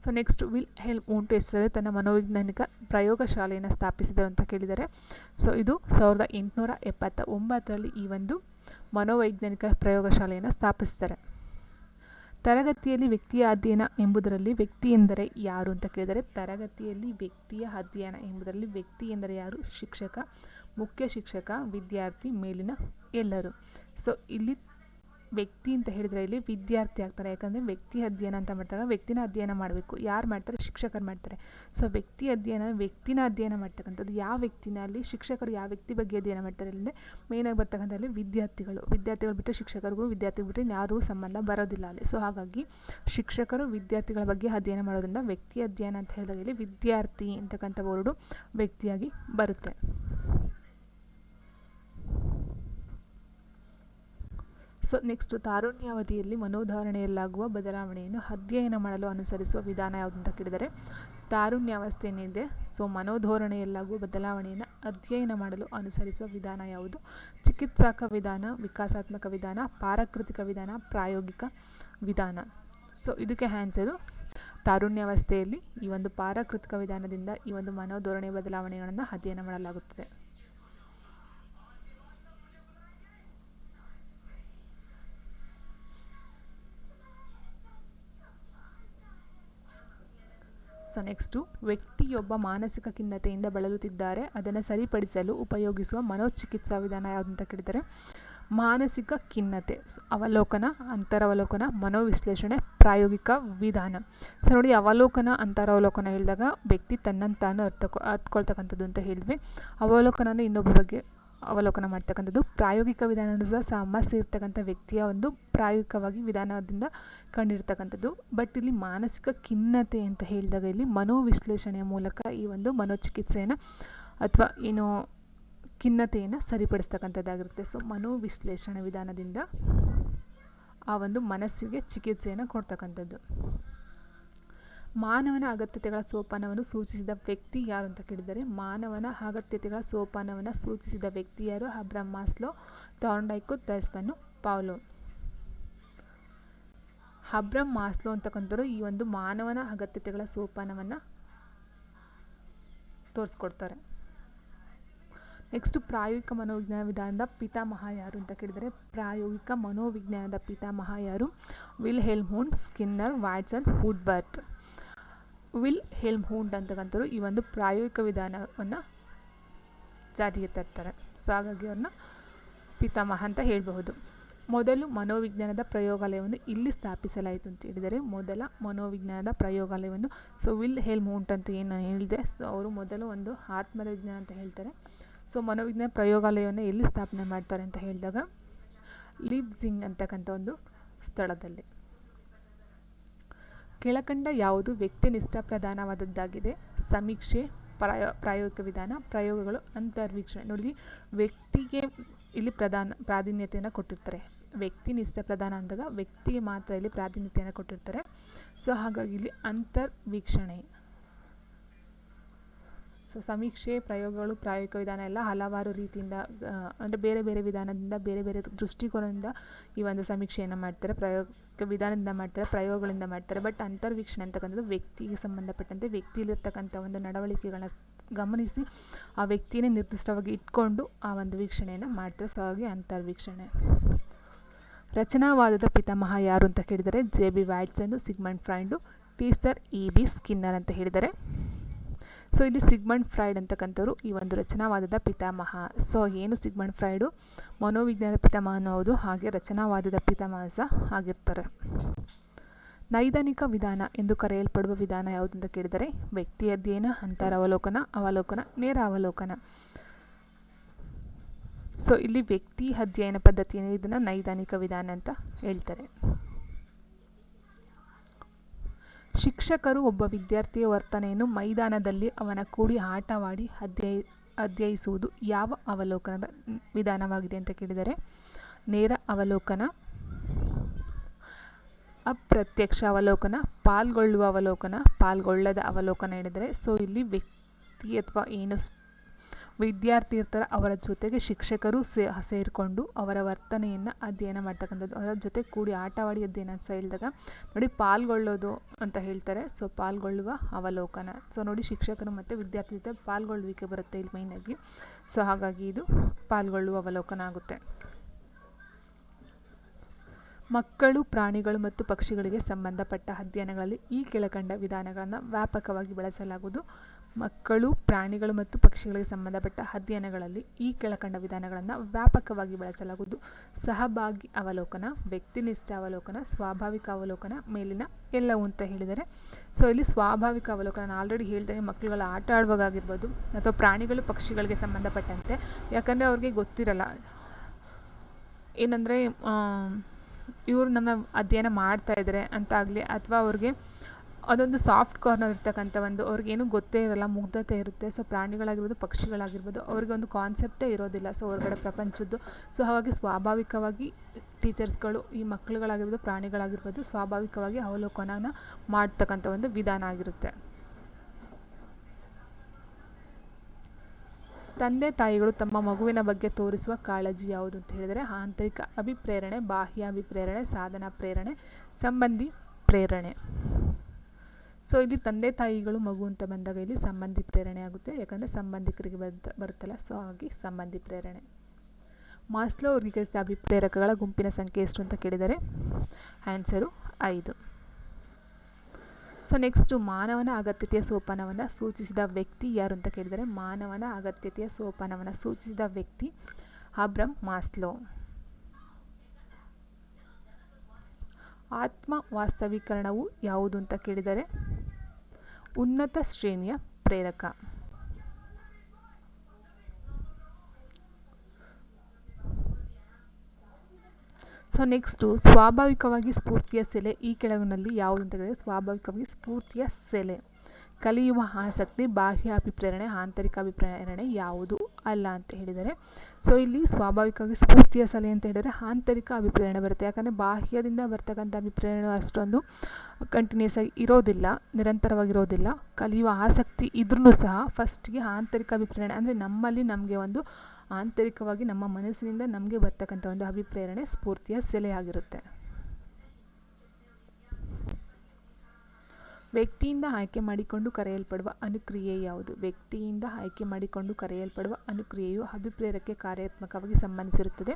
Speaker 1: ಸೊ ನೆಕ್ಸ್ಟ್ ವಿಲ್ ಹೆಲ್ ಉಂಟು ಹೆಸರಲ್ಲಿ ತನ್ನ ಮನೋವೈಜ್ಞಾನಿಕ ಪ್ರಯೋಗಶಾಲೆಯನ್ನು ಸ್ಥಾಪಿಸಿದರು ಅಂತ ಕೇಳಿದರೆ ಸೊ ಇದು ಸಾವಿರದ ಎಂಟುನೂರ ಎಪ್ಪತ್ತ ಒಂಬತ್ತರಲ್ಲಿ ಈ ಒಂದು ಮನೋವೈಜ್ಞಾನಿಕ ಪ್ರಯೋಗಶಾಲೆಯನ್ನು ಸ್ಥಾಪಿಸ್ತಾರೆ. ತರಗತಿಯಲ್ಲಿ ವ್ಯಕ್ತಿಯ ಅಧ್ಯಯನ ಎಂಬುದರಲ್ಲಿ ವ್ಯಕ್ತಿ ಎಂದರೆ ಯಾರು ಅಂತ ಕೇಳಿದರೆ ತರಗತಿಯಲ್ಲಿ ವ್ಯಕ್ತಿಯ ಅಧ್ಯಯನ ಎಂಬುದರಲ್ಲಿ ವ್ಯಕ್ತಿ ಎಂದರೆ ಯಾರು? ಶಿಕ್ಷಕ, ಮುಖ್ಯ ಶಿಕ್ಷಕ, ವಿದ್ಯಾರ್ಥಿ, ಮೇಲಿನ ಎಲ್ಲರೂ. ಸೊ ಇಲ್ಲಿ ವ್ಯಕ್ತಿ ಅಂತ ಹೇಳಿದ್ರೆ ಇಲ್ಲಿ ವಿದ್ಯಾರ್ಥಿ ಆಗ್ತಾರೆ. ಯಾಕಂದರೆ ವ್ಯಕ್ತಿ ಅಧ್ಯಯನ ಅಂತ ಮಾಡಿದಾಗ ವ್ಯಕ್ತಿನ ಅಧ್ಯಯನ ಮಾಡಬೇಕು. ಯಾರು ಮಾಡ್ತಾರೆ? ಶಿಕ್ಷಕರು ಮಾಡ್ತಾರೆ. ಸೊ ವ್ಯಕ್ತಿ ಅಧ್ಯಯನ, ವ್ಯಕ್ತಿನ ಅಧ್ಯಯನ ಮಾಡ್ತಕ್ಕಂಥದ್ದು ಯಾವ ವ್ಯಕ್ತಿನ? ಅಲ್ಲಿ ಶಿಕ್ಷಕರು ಯಾವ ವ್ಯಕ್ತಿ ಬಗ್ಗೆ ಅಧ್ಯಯನ ಮಾಡ್ತಾರೆ? ಅಂದರೆ ಮೇನಾಗಿ ಬರ್ತಕ್ಕಂಥಲ್ಲಿ ವಿದ್ಯಾರ್ಥಿಗಳು. ವಿದ್ಯಾರ್ಥಿಗಳು ಬಿಟ್ಟರೆ ಶಿಕ್ಷಕರಿಗೂ ವಿದ್ಯಾರ್ಥಿಗಳು ಬಿಟ್ಟರೆ ಯಾವುದೂ ಸಂಬಂಧ ಬರೋದಿಲ್ಲ ಅಲ್ಲಿ. ಸೊ ಹಾಗಾಗಿ ಶಿಕ್ಷಕರು ವಿದ್ಯಾರ್ಥಿಗಳ ಬಗ್ಗೆ ಅಧ್ಯಯನ ಮಾಡೋದ್ರಿಂದ ವ್ಯಕ್ತಿ ಅಧ್ಯಯನ ಅಂತ ಹೇಳಿದಾಗ ಇಲ್ಲಿ ವಿದ್ಯಾರ್ಥಿ ಅಂತಕ್ಕಂಥ ವರ್ಡು ವ್ಯಕ್ತಿಯಾಗಿ ಬರುತ್ತೆ. ಸೊ ನೆಕ್ಸ್ಟ್ ತಾರುಣ್ಯಾವಧಿಯಲ್ಲಿ ಮನೋಧಾರಣೆಯಲ್ಲಾಗುವ ಬದಲಾವಣೆಯನ್ನು ಅಧ್ಯಯನ ಮಾಡಲು ಅನುಸರಿಸುವ ವಿಧಾನ ಯಾವುದು ಅಂತ ಕೇಳಿದರೆ ತಾರುಣ್ಯಾವಸ್ಥೆ ಏನಿದೆ ಸೊ ಮನೋಧೋರಣೆಯಲ್ಲಾಗುವ ಬದಲಾವಣೆಯನ್ನು ಅಧ್ಯಯನ ಮಾಡಲು ಅನುಸರಿಸುವ ವಿಧಾನ ಯಾವುದು? ಚಿಕಿತ್ಸಾಕ ವಿಧಾನ, ವಿಕಾಸಾತ್ಮಕ ವಿಧಾನ, ಪಾರಕೃತಿಕ ವಿಧಾನ, ಪ್ರಾಯೋಗಿಕ ವಿಧಾನ? ಸೊ ಇದಕ್ಕೆ ಆನ್ಸರು ತಾರುಣ್ಯಾವಸ್ಥೆಯಲ್ಲಿ ಈ ಒಂದು ಪಾರಕೃತಿಕ ವಿಧಾನದಿಂದ ಈ ಒಂದು ಮನೋಧೋರಣೆ ಬದಲಾವಣೆಗಳನ್ನು ಅಧ್ಯಯನ ಮಾಡಲಾಗುತ್ತದೆ. ಸೊ ನೆಕ್ಸ್ಟು ವ್ಯಕ್ತಿಯೊಬ್ಬ ಮಾನಸಿಕ ಖಿನ್ನತೆಯಿಂದ ಬಳಲುತ್ತಿದ್ದಾರೆ. ಅದನ್ನು ಸರಿಪಡಿಸಲು ಉಪಯೋಗಿಸುವ ಮನೋಚಿಕಿತ್ಸಾ ವಿಧಾನ ಯಾವುದು ಅಂತ ಕೇಳಿದರೆ, ಮಾನಸಿಕ ಖಿನ್ನತೆ ಅವಲೋಕನ, ಅಂತರವಲೋಕನ, ಮನೋವಿಶ್ಲೇಷಣೆ, ಪ್ರಾಯೋಗಿಕ ವಿಧಾನ. ಸೊ ನೋಡಿ, ಅವಲೋಕನ, ಅಂತರವಲೋಕನ ಹೇಳಿದಾಗ ವ್ಯಕ್ತಿ ತನ್ನನ್ನು ತಾನು ಅರ್ಥ ಅರ್ಥಕೊಳ್ತಕ್ಕಂಥದ್ದು ಅಂತ ಹೇಳಿದ್ವಿ. ಅವಲೋಕನ ಇನ್ನೊಬ್ಬ ಬಗ್ಗೆ ಅವಲೋಕನ ಮಾಡ್ತಕ್ಕಂಥದ್ದು. ಪ್ರಾಯೋಗಿಕ ವಿಧಾನ ಸಹ ಸಮಸ್ಯೆ ಇರ್ತಕ್ಕಂಥ ವ್ಯಕ್ತಿಯ ಒಂದು ಪ್ರಾಯೋಗಿಕವಾಗಿ ವಿಧಾನದಿಂದ ಕಂಡಿರ್ತಕ್ಕಂಥದ್ದು. ಬಟ್ ಇಲ್ಲಿ ಮಾನಸಿಕ ಖಿನ್ನತೆ ಅಂತ ಹೇಳಿದಾಗ ಇಲ್ಲಿ ಮನೋವಿಶ್ಲೇಷಣೆಯ ಮೂಲಕ ಈ ಒಂದು ಮನೋಚಿಕಿತ್ಸೆಯನ್ನು ಅಥವಾ ಏನು ಖಿನ್ನತೆಯನ್ನು ಸರಿಪಡಿಸ್ತಕ್ಕಂಥದ್ದಾಗಿರುತ್ತೆ. ಸೊ ಮನೋವಿಶ್ಲೇಷಣೆ ವಿಧಾನದಿಂದ ಆ ಒಂದು ಮನಸ್ಸಿಗೆ ಚಿಕಿತ್ಸೆಯನ್ನು ಕೊಡ್ತಕ್ಕಂಥದ್ದು. ಮಾನವನ ಅಗತ್ಯತೆಗಳ ಸೋಪಾನವನ್ನು ಸೂಚಿಸಿದ ವ್ಯಕ್ತಿ ಯಾರು ಅಂತ ಕೇಳಿದರೆ, ಮಾನವನ ಅಗತ್ಯತೆಗಳ ಸೋಪಾನವನ್ನು ಸೂಚಿಸಿದ ವ್ಯಕ್ತಿ ಯಾರು? ಅಬ್ರಮ್ ಮಾಸ್ಲೋ, ಥಾರ್ನ್ಡೈಕು ದಸ್ಪನ್ನು ಪಾವ್ಲೋ. ಅಬ್ರಮ್ ಮಾಸ್ಲೋ ಅಂತಕ್ಕಂಥವ್ರು ಈ ಒಂದು ಮಾನವನ ಅಗತ್ಯತೆಗಳ ಸೋಪಾನವನ್ನು ತೋರಿಸ್ಕೊಡ್ತಾರೆ. ನೆಕ್ಸ್ಟ್ ಪ್ರಾಯೋಗಿಕ ಮನೋವಿಜ್ಞಾನ ವಿಧಾನದ ಪಿತಾಮಹ ಯಾರು ಅಂತ ಕೇಳಿದರೆ, ಪ್ರಾಯೋಗಿಕ ಮನೋವಿಜ್ಞಾನದ ಪಿತಾಮಹ ಯಾರು? Wilhelm Skinner Watson Woodworth Wilhelm Wundt ಅಂತಕ್ಕಂಥವ್ರು ಈ ಒಂದು ಪ್ರಾಯೋಗಿಕ ವಿಧಾನವನ್ನು ಜಾರಿಗೆ ತರ್ತಾರೆ. ಸೊ ಹಾಗಾಗಿ ಅವ್ರನ್ನ ಪಿತಾಮಹ ಅಂತ ಹೇಳಬಹುದು. ಮೊದಲು ಮನೋವಿಜ್ಞಾನದ ಪ್ರಯೋಗಾಲಯವನ್ನು ಇಲ್ಲಿ ಸ್ಥಾಪಿಸಲಾಯಿತು ಅಂತ ಹೇಳಿದರೆ, ಮೊದಲ ಮನೋವಿಜ್ಞಾನದ ಪ್ರಯೋಗಾಲಯವನ್ನು ಸೊ ವಿಲ್ ಹೆಲ್ಮ್ ಹೂಂಟ್ ಅಂತ ಏನು ಹೇಳಿದೆ ಸೊ ಅವರು ಮೊದಲು ಒಂದು ಆತ್ಮದ ವಿಜ್ಞಾನ ಅಂತ ಹೇಳ್ತಾರೆ. ಸೊ ಮನೋವಿಜ್ಞಾನ ಪ್ರಯೋಗಾಲಯವನ್ನು ಎಲ್ಲಿ ಸ್ಥಾಪನೆ ಮಾಡ್ತಾರೆ ಅಂತ ಹೇಳಿದಾಗ ಲಿಬ್ಸಿಂಗ್ ಅಂತಕ್ಕಂಥ ಒಂದು ಸ್ಥಳದಲ್ಲಿ. ಕೆಳಕಂಡ ಯಾವುದು ವ್ಯಕ್ತಿನಿಷ್ಠ ಪ್ರಧಾನವಾದದ್ದಾಗಿದೆ ಸಮೀಕ್ಷೆ, ಪ್ರಾಯೋ, ಪ್ರಾಯೋಗಿಕ ವಿಧಾನ, ಪ್ರಯೋಗಗಳು, ಅಂತರ್ವೀಕ್ಷಣೆ. ನೋಡಿ, ವ್ಯಕ್ತಿಗೆ ಇಲ್ಲಿ ಪ್ರಧಾನ, ಪ್ರಾಧಾನ್ಯತೆಯನ್ನು ಕೊಟ್ಟಿರ್ತಾರೆ. ವ್ಯಕ್ತಿನಿಷ್ಠ ಪ್ರಧಾನ ಅಂದಾಗ ವ್ಯಕ್ತಿಗೆ ಮಾತ್ರ ಇಲ್ಲಿ ಪ್ರಾಧಾನ್ಯತೆಯನ್ನು ಕೊಟ್ಟಿರ್ತಾರೆ. ಸೊ, ಹಾಗಾಗಿ ಇಲ್ಲಿ ಅಂತರ್ವೀಕ್ಷಣೆ. ಸೊ ಸಮೀಕ್ಷೆ, ಪ್ರಯೋಗಗಳು, ಪ್ರಾಯೋಗಿಕ ವಿಧಾನ ಎಲ್ಲ ಹಲವಾರು ರೀತಿಯಿಂದ ಅಂದರೆ ಬೇರೆ ಬೇರೆ ವಿಧಾನದಿಂದ, ಬೇರೆ ಬೇರೆ ದೃಷ್ಟಿಕೋನದಿಂದ ಈ ಒಂದು ಸಮೀಕ್ಷೆಯನ್ನು ಮಾಡ್ತಾರೆ. ಪ್ರಯೋಗ ವಿಧಾನದಿಂದ ಮಾಡ್ತಾರೆ, ಪ್ರಯೋಗಗಳಿಂದ ಮಾಡ್ತಾರೆ. ಬಟ್ ಅಂತರ್ವೀಕ್ಷಣೆ ಅಂತಕ್ಕಂಥದ್ದು ವ್ಯಕ್ತಿಗೆ ಸಂಬಂಧಪಟ್ಟಂತೆ ವ್ಯಕ್ತಿಯಲ್ಲಿರ್ತಕ್ಕಂಥ ಒಂದು ನಡವಳಿಕೆಗಳನ್ನ ಗಮನಿಸಿ ಆ ವ್ಯಕ್ತಿಯೇ ನಿರ್ದಿಷ್ಟವಾಗಿ ಇಟ್ಕೊಂಡು ಆ ಒಂದು ವೀಕ್ಷಣೆಯನ್ನು ಮಾಡ್ತಾರೆ. ಸೊ ಹಾಗೆ ಅಂತರ್ವೀಕ್ಷಣೆ. ರಚನಾವಾದದ ಪಿತಾಮಹ ಯಾರು ಅಂತ ಕೇಳಿದರೆ J B Watson Sigmund Freud teaser E B Skinner ಅಂತ ಹೇಳಿದ್ದಾರೆ ಸೊ ಇಲ್ಲಿ ಸಿಗ್ಮಂಡ್ ಫ್ರೈಡ್ ಅಂತಕ್ಕಂಥವ್ರು ಈ ಒಂದು ರಚನಾವಾದದ ಪಿತಾಮಹ. ಸೊ ಏನು ಸಿಗ್ಮಂಡ್ ಫ್ರೈಡು ಮನೋವಿಜ್ಞಾನದ ಪಿತಾಮಹ ಅನ್ನೋದು ಹಾಗೆ ರಚನಾವಾದದ ಪಿತಾಮಹ ಸಹ ಆಗಿರ್ತಾರೆ. ನೈದಾನಿಕ ವಿಧಾನ ಎಂದು ಕರೆಯಲ್ಪಡುವ ವಿಧಾನ ಯಾವುದು ಅಂತ ಕೇಳಿದರೆ, ವ್ಯಕ್ತಿ ಅಧ್ಯಯನ ಅಂತರ ಅವಲೋಕನ ನೇರ ಅವಲೋಕನ ಸೊ ಇಲ್ಲಿ ವ್ಯಕ್ತಿ ಅಧ್ಯಯನ ಪದ್ಧತಿಯನ್ನು ಇದನ್ನು ನೈದಾನಿಕ ವಿಧಾನ ಅಂತ ಹೇಳ್ತಾರೆ. ಶಿಕ್ಷಕರು ಒಬ್ಬ ವಿದ್ಯಾರ್ಥಿಯ ವರ್ತನೆಯನ್ನು ಮೈದಾನದಲ್ಲಿ ಅವನ ಕೂಡಿ ಆಟವಾಡಿ ಅಧ್ಯಯ, ಅಧ್ಯಯಿಸುವುದು ಯಾವ ಅವಲೋಕನದ ವಿಧಾನವಾಗಿದೆ ಅಂತ ಕೇಳಿದರೆ, ನೇರ ಅವಲೋಕನ, ಅಪ್ರತ್ಯಕ್ಷ ಅವಲೋಕನ, ಪಾಲ್ಗೊಳ್ಳುವ ಅವಲೋಕನ, ಪಾಲ್ಗೊಳ್ಳದ ಅವಲೋಕನ ಹೇಳಿದರೆ, ಸೊ ಇಲ್ಲಿ ವ್ಯಕ್ತಿ ಅಥವಾ ಏನು ವಿದ್ಯಾರ್ಥಿ ಇರ್ತಾರೆ, ಅವರ ಜೊತೆಗೆ ಶಿಕ್ಷಕರು ಸೇರಿಕೊಂಡು ಅವರ ವರ್ತನೆಯನ್ನು ಅಧ್ಯಯನ ಮಾಡ್ತಕ್ಕಂಥದ್ದು. ಅವರ ಜೊತೆ ಕೂಡಿ ಆಟವಾಡಿ ಅಧ್ಯಯನ ಅಂತ ಹೇಳಿದಾಗ ನೋಡಿ ಪಾಲ್ಗೊಳ್ಳೋದು ಅಂತ ಹೇಳ್ತಾರೆ. ಸೊ ಪಾಲ್ಗೊಳ್ಳುವ ಅವಲೋಕನ. ಸೊ ನೋಡಿ ಶಿಕ್ಷಕರು ಮತ್ತು ವಿದ್ಯಾರ್ಥಿ ಜೊತೆ ಪಾಲ್ಗೊಳ್ಳುವಿಕೆ ಬರುತ್ತೆ ಇಲ್ಲಿ ಮೈನಾಗಿ ಸೊ ಹಾಗಾಗಿ ಇದು ಪಾಲ್ಗೊಳ್ಳುವ ಅವಲೋಕನ ಆಗುತ್ತೆ. ಮಕ್ಕಳು, ಪ್ರಾಣಿಗಳು ಮತ್ತು ಪಕ್ಷಿಗಳಿಗೆ ಸಂಬಂಧಪಟ್ಟ ಅಧ್ಯಯನಗಳಲ್ಲಿ ಈ ಕೆಳಕಂಡ ವಿಧಾನಗಳನ್ನು ವ್ಯಾಪಕವಾಗಿ ಬಳಸಲಾಗುವುದು. ಮಕ್ಕಳು, ಪ್ರಾಣಿಗಳು ಮತ್ತು ಪಕ್ಷಿಗಳಿಗೆ ಸಂಬಂಧಪಟ್ಟ ಅಧ್ಯಯನಗಳಲ್ಲಿ ಈ ಕೆಳಕಂಡ ವಿಧಾನಗಳನ್ನು ವ್ಯಾಪಕವಾಗಿ ಬಳಸಲಾಗುವುದು. ಸಹಭಾಗಿ ಅವಲೋಕನ, ವ್ಯಕ್ತಿನಿಷ್ಠ ಅವಲೋಕನ, ಸ್ವಾಭಾವಿಕ ಅವಲೋಕನ ಮೇಲಿನ ಎಲ್ಲವೂ ಅಂತ ಹೇಳಿದರೆ, ಸೊ ಇಲ್ಲಿ ಸ್ವಾಭಾವಿಕ ಅವಲೋಕನ ಆಲ್ರೆಡಿ ಹೇಳಿದಾಗ ಮಕ್ಕಳುಗಳ ಆಟ ಆಡುವಾಗಾಗಿರ್ಬೋದು ಅಥವಾ ಪ್ರಾಣಿಗಳು, ಪಕ್ಷಿಗಳಿಗೆ ಸಂಬಂಧಪಟ್ಟಂತೆ, ಯಾಕಂದರೆ ಅವ್ರಿಗೆ ಗೊತ್ತಿರಲ್ಲ. ಏನಂದರೆ ಇವರು ನಮ್ಮ ಅಧ್ಯಯನ ಮಾಡ್ತಾ ಇದ್ದಾರೆ ಅಂತಾಗಲಿ ಅಥವಾ ಅವ್ರಿಗೆ ಅದೊಂದು ಸಾಫ್ಟ್ ಕಾರ್ನರ್ ಇರ್ತಕ್ಕಂಥ ಒಂದು ಅವ್ರಿಗೇನು ಗೊತ್ತೇ ಇರಲ್ಲ, ಮುಗ್ಧತೆ ಇರುತ್ತೆ. ಸೊ ಪ್ರಾಣಿಗಳಾಗಿರ್ಬೋದು, ಪಕ್ಷಿಗಳಾಗಿರ್ಬೋದು, ಅವ್ರಿಗೆ ಒಂದು ಕಾನ್ಸೆಪ್ಟೇ ಇರೋದಿಲ್ಲ. ಸೊ ಹೊರಗಡೆ ಪ್ರಪಂಚದ್ದು. ಸೊ ಹಾಗಾಗಿ ಸ್ವಾಭಾವಿಕವಾಗಿ ಟೀಚರ್ಸ್ಗಳು ಈ ಮಕ್ಕಳುಗಳಾಗಿರ್ಬೋದು, ಪ್ರಾಣಿಗಳಾಗಿರ್ಬೋದು, ಸ್ವಾಭಾವಿಕವಾಗಿ ಅವಲೋಕನನ ಮಾಡ್ತಕ್ಕಂಥ ಒಂದು ವಿಧಾನ ಆಗಿರುತ್ತೆ. ತಂದೆ, ತಾಯಿಗಳು ತಮ್ಮ ಮಗುವಿನ ಬಗ್ಗೆ ತೋರಿಸುವ ಕಾಳಜಿ ಯಾವುದು ಅಂತ ಹೇಳಿದರೆ, ಆಂತರಿಕ ಅಭಿಪ್ರೇರಣೆ, ಬಾಹ್ಯ ಅಭಿಪ್ರೇರಣೆ, ಸಾಧನ ಪ್ರೇರಣೆ, ಸಂಬಂಧಿ ಪ್ರೇರಣೆ. ಸೊ ಇಲ್ಲಿ ತಂದೆ ತಾಯಿಗಳು, ಮಗು ಅಂತ ಬಂದಾಗ ಇಲ್ಲಿ ಸಂಬಂಧಿ ಪ್ರೇರಣೆ ಆಗುತ್ತೆ. ಯಾಕಂದರೆ ಸಂಬಂಧಿಕರಿಗೆ ಬರ್ತ ಬರುತ್ತಲ್ಲ ಸೊ ಹಾಗಾಗಿ ಸಂಬಂಧಿ ಪ್ರೇರಣೆ. ಮಾಸ್ಲೋ ವರ್ಗೀಕರಿಸಿದ ಅಭಿಪ್ರೇರಕಗಳ ಗುಂಪಿನ ಸಂಖ್ಯೆ ಎಷ್ಟು ಅಂತ ಕೇಳಿದರೆ ಆನ್ಸರು ಐದು. ಸೊ ನೆಕ್ಸ್ಟು ಮಾನವನ ಅಗತ್ಯತೆಯ ಸೋಪಾನವನ್ನು ಸೂಚಿಸಿದ ವ್ಯಕ್ತಿ ಯಾರು ಅಂತ ಕೇಳಿದರೆ, ಮಾನವನ ಅಗತ್ಯತೆಯ ಸೋಪಾನವನ್ನು ಸೂಚಿಸಿದ ವ್ಯಕ್ತಿ ಅಬ್ರಮ್ ಮಾಸ್ಲೋ. ಆತ್ಮ ವಾಸ್ತವೀಕರಣವು ಯಾವುದು ಅಂತ ಕೇಳಿದರೆ ಉನ್ನತ ಶ್ರೇಣಿಯ ಪ್ರೇರಕ. ಸೊ ನೆಕ್ಸ್ಟು ಸ್ವಾಭಾವಿಕವಾಗಿ ಸ್ಫೂರ್ತಿಯ ಸೆಲೆ ಈ ಕೆಳಗಿನಲ್ಲಿ ಯಾವುದು ಅಂತ ಹೇಳಿದರೆ ಸ್ವಾಭಾವಿಕವಾಗಿ ಸ್ಫೂರ್ತಿಯ ಸೆಲೆ. ಕಲಿಯುವ ಆಸಕ್ತಿ ಬಾಹ್ಯ ಅಭಿಪ್ರೇರಣೆ ಆಂತರಿಕ ಅಭಿಪ್ರೇರಣೆ ಯಾವುದು ಅಲ್ಲ ಅಂತ ಹೇಳಿದರೆ ಸೊ ಇಲ್ಲಿ ಸ್ವಾಭಾವಿಕವಾಗಿ ಸ್ಫೂರ್ತಿಯ ಸಲಹೆ ಅಂತ ಹೇಳಿದರೆ ಆಂತರಿಕ ಅಭಿಪ್ರೇರಣೆ ಬರುತ್ತೆ. ಯಾಕಂದರೆ ಬಾಹ್ಯದಿಂದ ಬರ್ತಕ್ಕಂಥ ಅಭಿಪ್ರೇರಣೆ ಅಷ್ಟೊಂದು ಕಂಟಿನ್ಯೂಸ್ ಆಗಿ ಇರೋದಿಲ್ಲ, ನಿರಂತರವಾಗಿರೋದಿಲ್ಲ. ಕಲಿಯುವ ಆಸಕ್ತಿ ಇದ್ರೂ ಸಹ ಫಸ್ಟಿಗೆ ಆಂತರಿಕ ಅಭಿಪ್ರೇರಣೆ, ಅಂದರೆ ನಮ್ಮಲ್ಲಿ ನಮಗೆ ಒಂದು ಆಂತರಿಕವಾಗಿ ನಮ್ಮ ಮನಸ್ಸಿನಿಂದ ನಮಗೆ ಬರ್ತಕ್ಕಂಥ ಒಂದು ಅಭಿಪ್ರೇರಣೆ ಸ್ಫೂರ್ತಿಯ ಸೆಲೆಯಾಗಿರುತ್ತೆ ವ್ಯಕ್ತಿಯಿಂದ ಆಯ್ಕೆ ಮಾಡಿಕೊಂಡು ಕರೆಯಲ್ಪಡುವ ಅನುಕ್ರಿಯೆ ಯಾವುದು? ವ್ಯಕ್ತಿಯಿಂದ ಆಯ್ಕೆ ಮಾಡಿಕೊಂಡು ಕರೆಯಲ್ಪಡುವ ಅನುಕ್ರಿಯೆಯು ಅಭಿಪ್ರೇರಕ್ಕೆ ಕಾರ್ಯಾತ್ಮಕವಾಗಿ ಸಂಬಂಧಿಸಿರುತ್ತದೆ.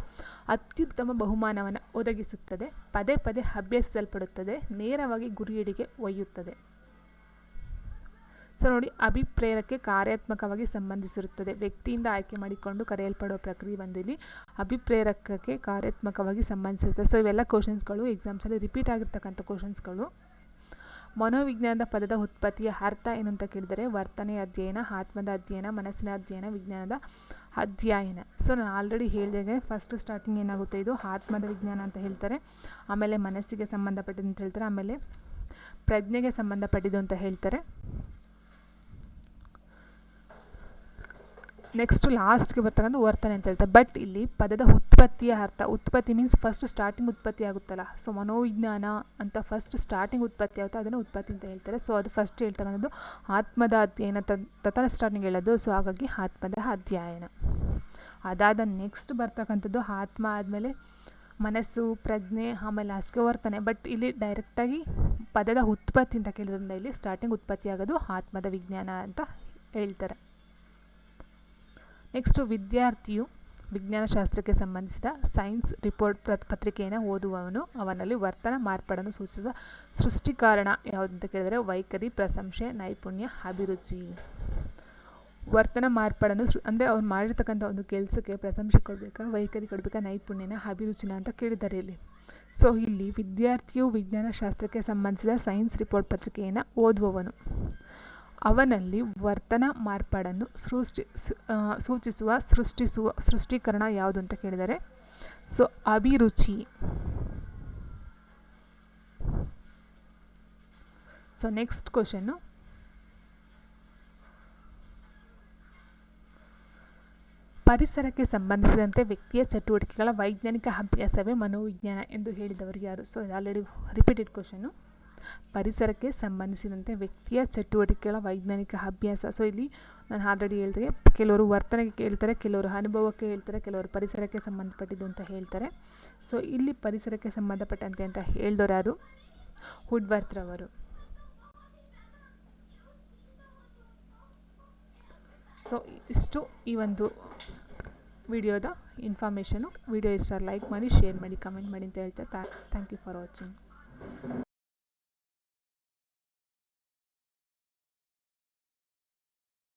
Speaker 1: ಅತ್ಯುತ್ತಮ ಬಹುಮಾನವನ್ನು ಒದಗಿಸುತ್ತದೆ. ಪದೇ ಪದೇ ಅಭ್ಯಸಿಸಲ್ಪಡುತ್ತದೆ. ನೇರವಾಗಿ ಗುರಿಯಡಿಗೆ ಒಯ್ಯುತ್ತದೆ. ಸೊ ನೋಡಿ ಅಭಿಪ್ರೇರಕ್ಕೆ ಕಾರ್ಯಾತ್ಮಕವಾಗಿ ಸಂಬಂಧಿಸಿರುತ್ತದೆ. ವ್ಯಕ್ತಿಯಿಂದ ಆಯ್ಕೆ ಮಾಡಿಕೊಂಡು ಕರೆಯಲ್ಪಡುವ ಪ್ರಕ್ರಿಯೆ ಬಂದಿಲ್ಲಿ ಅಭಿಪ್ರೇರಕಕ್ಕೆ ಕಾರ್ಯಾತ್ಮಕವಾಗಿ ಸಂಬಂಧಿಸಿರುತ್ತೆ ಸೊ ಇವೆಲ್ಲ ಕ್ವಶನ್ಸ್ಗಳು ಎಕ್ಸಾಮ್ಸಲ್ಲಿ ರಿಪೀಟ್ ಆಗಿರ್ತಕ್ಕಂಥ ಕ್ವಶನ್ಸ್ಗಳು ಮನೋವಿಜ್ಞಾನದ ಪದದ ಉತ್ಪತ್ತಿಯ ಅರ್ಥ ಏನು ಅಂತ ಕೇಳಿದರೆ ವರ್ತನೆ ಅಧ್ಯಯನ, ಆತ್ಮದ ಅಧ್ಯಯನ, ಮನಸ್ಸಿನ ಅಧ್ಯಯನ, ವಿಜ್ಞಾನದ ಅಧ್ಯಯನ. ಸೊ ನಾನು ಆಲ್ರೆಡಿ ಹೇಳಿದಾಗೆ ಫಸ್ಟ್ ಸ್ಟಾರ್ಟಿಂಗ್ ಏನಾಗುತ್ತೆ ಇದು? ಆತ್ಮದ ವಿಜ್ಞಾನ ಅಂತ ಹೇಳ್ತಾರೆ. ಆಮೇಲೆ ಮನಸ್ಸಿಗೆ ಸಂಬಂಧಪಟ್ಟಿದ್ದು ಅಂತ ಹೇಳ್ತಾರೆ. ಆಮೇಲೆ ಪ್ರಜ್ಞೆಗೆ ಸಂಬಂಧಪಟ್ಟಿದ್ದು ಅಂತ ಹೇಳ್ತಾರೆ. ನೆಕ್ಸ್ಟ್ ಲಾಸ್ಟ್ಗೆ ಬರ್ತಕ್ಕಂಥ ವರ್ತನೆ ಅಂತ ಹೇಳ್ತಾರೆ. ಬಟ್ ಇಲ್ಲಿ ಪದದ ಉತ್ಪತ್ತಿಯ ಅರ್ಥ, ಉತ್ಪತ್ತಿ ಮೀನ್ಸ್ ಫಸ್ಟ್ ಸ್ಟಾರ್ಟಿಂಗ್ ಉತ್ಪತ್ತಿ ಆಗುತ್ತಲ್ಲ. ಸೊ ಮನೋವಿಜ್ಞಾನ ಅಂತ ಫಸ್ಟ್ ಸ್ಟಾರ್ಟಿಂಗ್ ಉತ್ಪತ್ತಿ ಆಗುತ್ತೆ, ಅದನ್ನು ಉತ್ಪತ್ತಿ ಅಂತ ಹೇಳ್ತಾರೆ. ಸೊ ಅದು ಫಸ್ಟ್ ಹೇಳ್ತಕ್ಕಂಥದ್ದು ಆತ್ಮದ ಅಧ್ಯಯನ ತತ ಸ್ಟಾರ್ಟಿಂಗ್ ಹೇಳೋದು. ಸೊ ಹಾಗಾಗಿ ಆತ್ಮದ ಅಧ್ಯಯನ. ಅದಾದ ನೆಕ್ಸ್ಟ್ ಬರ್ತಕ್ಕಂಥದ್ದು ಆತ್ಮ ಆದಮೇಲೆ ಮನಸ್ಸು, ಪ್ರಜ್ಞೆ, ಆಮೇಲೆ ಲಾಸ್ಟ್ಗೆ ವರ್ತನೆ. ಬಟ್ ಇಲ್ಲಿ ಡೈರೆಕ್ಟಾಗಿ ಪದದ ಉತ್ಪತ್ತಿ ಅಂತ ಕೇಳಿದ್ರಿಂದ ಇಲ್ಲಿ ಸ್ಟಾರ್ಟಿಂಗ್ ಉತ್ಪತ್ತಿ ಆಗೋದು ಆತ್ಮದ ವಿಜ್ಞಾನ ಅಂತ ಹೇಳ್ತಾರೆ. ನೆಕ್ಸ್ಟು ವಿದ್ಯಾರ್ಥಿಯು ವಿಜ್ಞಾನಶಾಸ್ತ್ರಕ್ಕೆ ಸಂಬಂಧಿಸಿದ ಸೈನ್ಸ್ ರಿಪೋರ್ಟ್ ಪ್ರ ಪತ್ರಿಕೆಯನ್ನು ಓದುವವನು. ಅವನಲ್ಲಿ ವರ್ತನ ಮಾರ್ಪಾಡನ್ನು ಸೂಚಿಸುವ ಸೃಷ್ಟಿಕಾರಣ ಯಾವುದು ಅಂತ ಕೇಳಿದರೆ ವೈಖರಿ, ಪ್ರಶಂಸೆ, ನೈಪುಣ್ಯ, ಅಭಿರುಚಿ. ವರ್ತನ ಮಾರ್ಪಾಡನ್ನು ಸೃ, ಅಂದರೆ ಅವ್ರು ಮಾಡಿರ್ತಕ್ಕಂಥ ಒಂದು ಕೆಲಸಕ್ಕೆ ಪ್ರಶಂಸೆ ಕೊಡಬೇಕಾ, ವೈಖರಿ ಕೊಡಬೇಕಾ, ನೈಪುಣ್ಯನ, ಅಭಿರುಚಿನ ಅಂತ ಕೇಳಿದ್ದಾರೆ ಇಲ್ಲಿ. ಸೊ ಇಲ್ಲಿ ವಿದ್ಯಾರ್ಥಿಯು ವಿಜ್ಞಾನಶಾಸ್ತ್ರಕ್ಕೆ ಸಂಬಂಧಿಸಿದ ಸೈನ್ಸ್ ರಿಪೋರ್ಟ್ ಪತ್ರಿಕೆಯನ್ನು ಓದುವವನು. ಅವನಲ್ಲಿ ವರ್ತನ ಮಾರ್ಪಾಡನ್ನು ಸೃಷ್ಟಿ ಸೂಚಿಸುವ ಸೃಷ್ಟಿಸುವ ಸೃಷ್ಟೀಕರಣ ಯಾವುದು ಅಂತ ಕೇಳಿದರೆ, ಸೊ, ಅಭಿರುಚಿ. ಸೊ ನೆಕ್ಸ್ಟ್ ಕ್ವಶನ್ನು ಪರಿಸರಕ್ಕೆ ಸಂಬಂಧಿಸಿದಂತೆ ವ್ಯಕ್ತಿಯ ಚಟುವಟಿಕೆಗಳ ವೈಜ್ಞಾನಿಕ ಅಭ್ಯಾಸವೇ ಮನೋವಿಜ್ಞಾನ ಎಂದು ಹೇಳಿದವರು ಯಾರು? ಸೊ ಆಲ್ರೆಡಿ ರಿಪೀಟೆಡ್ ಕ್ವಶನು ಪರಿಸರಕ್ಕೆ ಸಂಬಂಧಿಸಿದಂತೆ ವ್ಯಕ್ತಿಯ ಚಟುವಟಿಕೆಗಳ ವೈಜ್ಞಾನಿಕ ಅಭ್ಯಾಸ. ಸೊ ಇಲ್ಲಿ ನಾನು ಆಲ್ರೆಡಿ ಹೇಳಿದೆ, ಕೆಲವರು ವರ್ತನೆಗೆ ಹೇಳ್ತಾರೆ ಕೆಲವರು ಅನುಭವಕ್ಕೆ ಹೇಳ್ತಾರೆ, ಕೆಲವರು ಪರಿಸರಕ್ಕೆ ಸಂಬಂಧಪಟ್ಟಿದ್ದು ಅಂತ ಹೇಳ್ತಾರೆ. ಸೊ ಇಲ್ಲಿ ಪರಿಸರಕ್ಕೆ ಸಂಬಂಧಪಟ್ಟಂತೆ ಅಂತ ಹೇಳಿದವರು ಯಾರು? ಹುಡ್ವರ್ತ್ರವರು ಸೊ ಇಷ್ಟು ಈ ಒಂದು ವಿಡಿಯೋದ ಇನ್ಫಾರ್ಮೇಷನು ವಿಡಿಯೋ ಇಷ್ಟ ಲೈಕ್ ಮಾಡಿ ಶೇರ್ ಮಾಡಿ ಕಮೆಂಟ್ ಮಾಡಿ ಅಂತ ಹೇಳ್ತಾ ಥ್ಯಾಂಕ್ ಯು ಫಾರ್ ವಾಚಿಂಗ್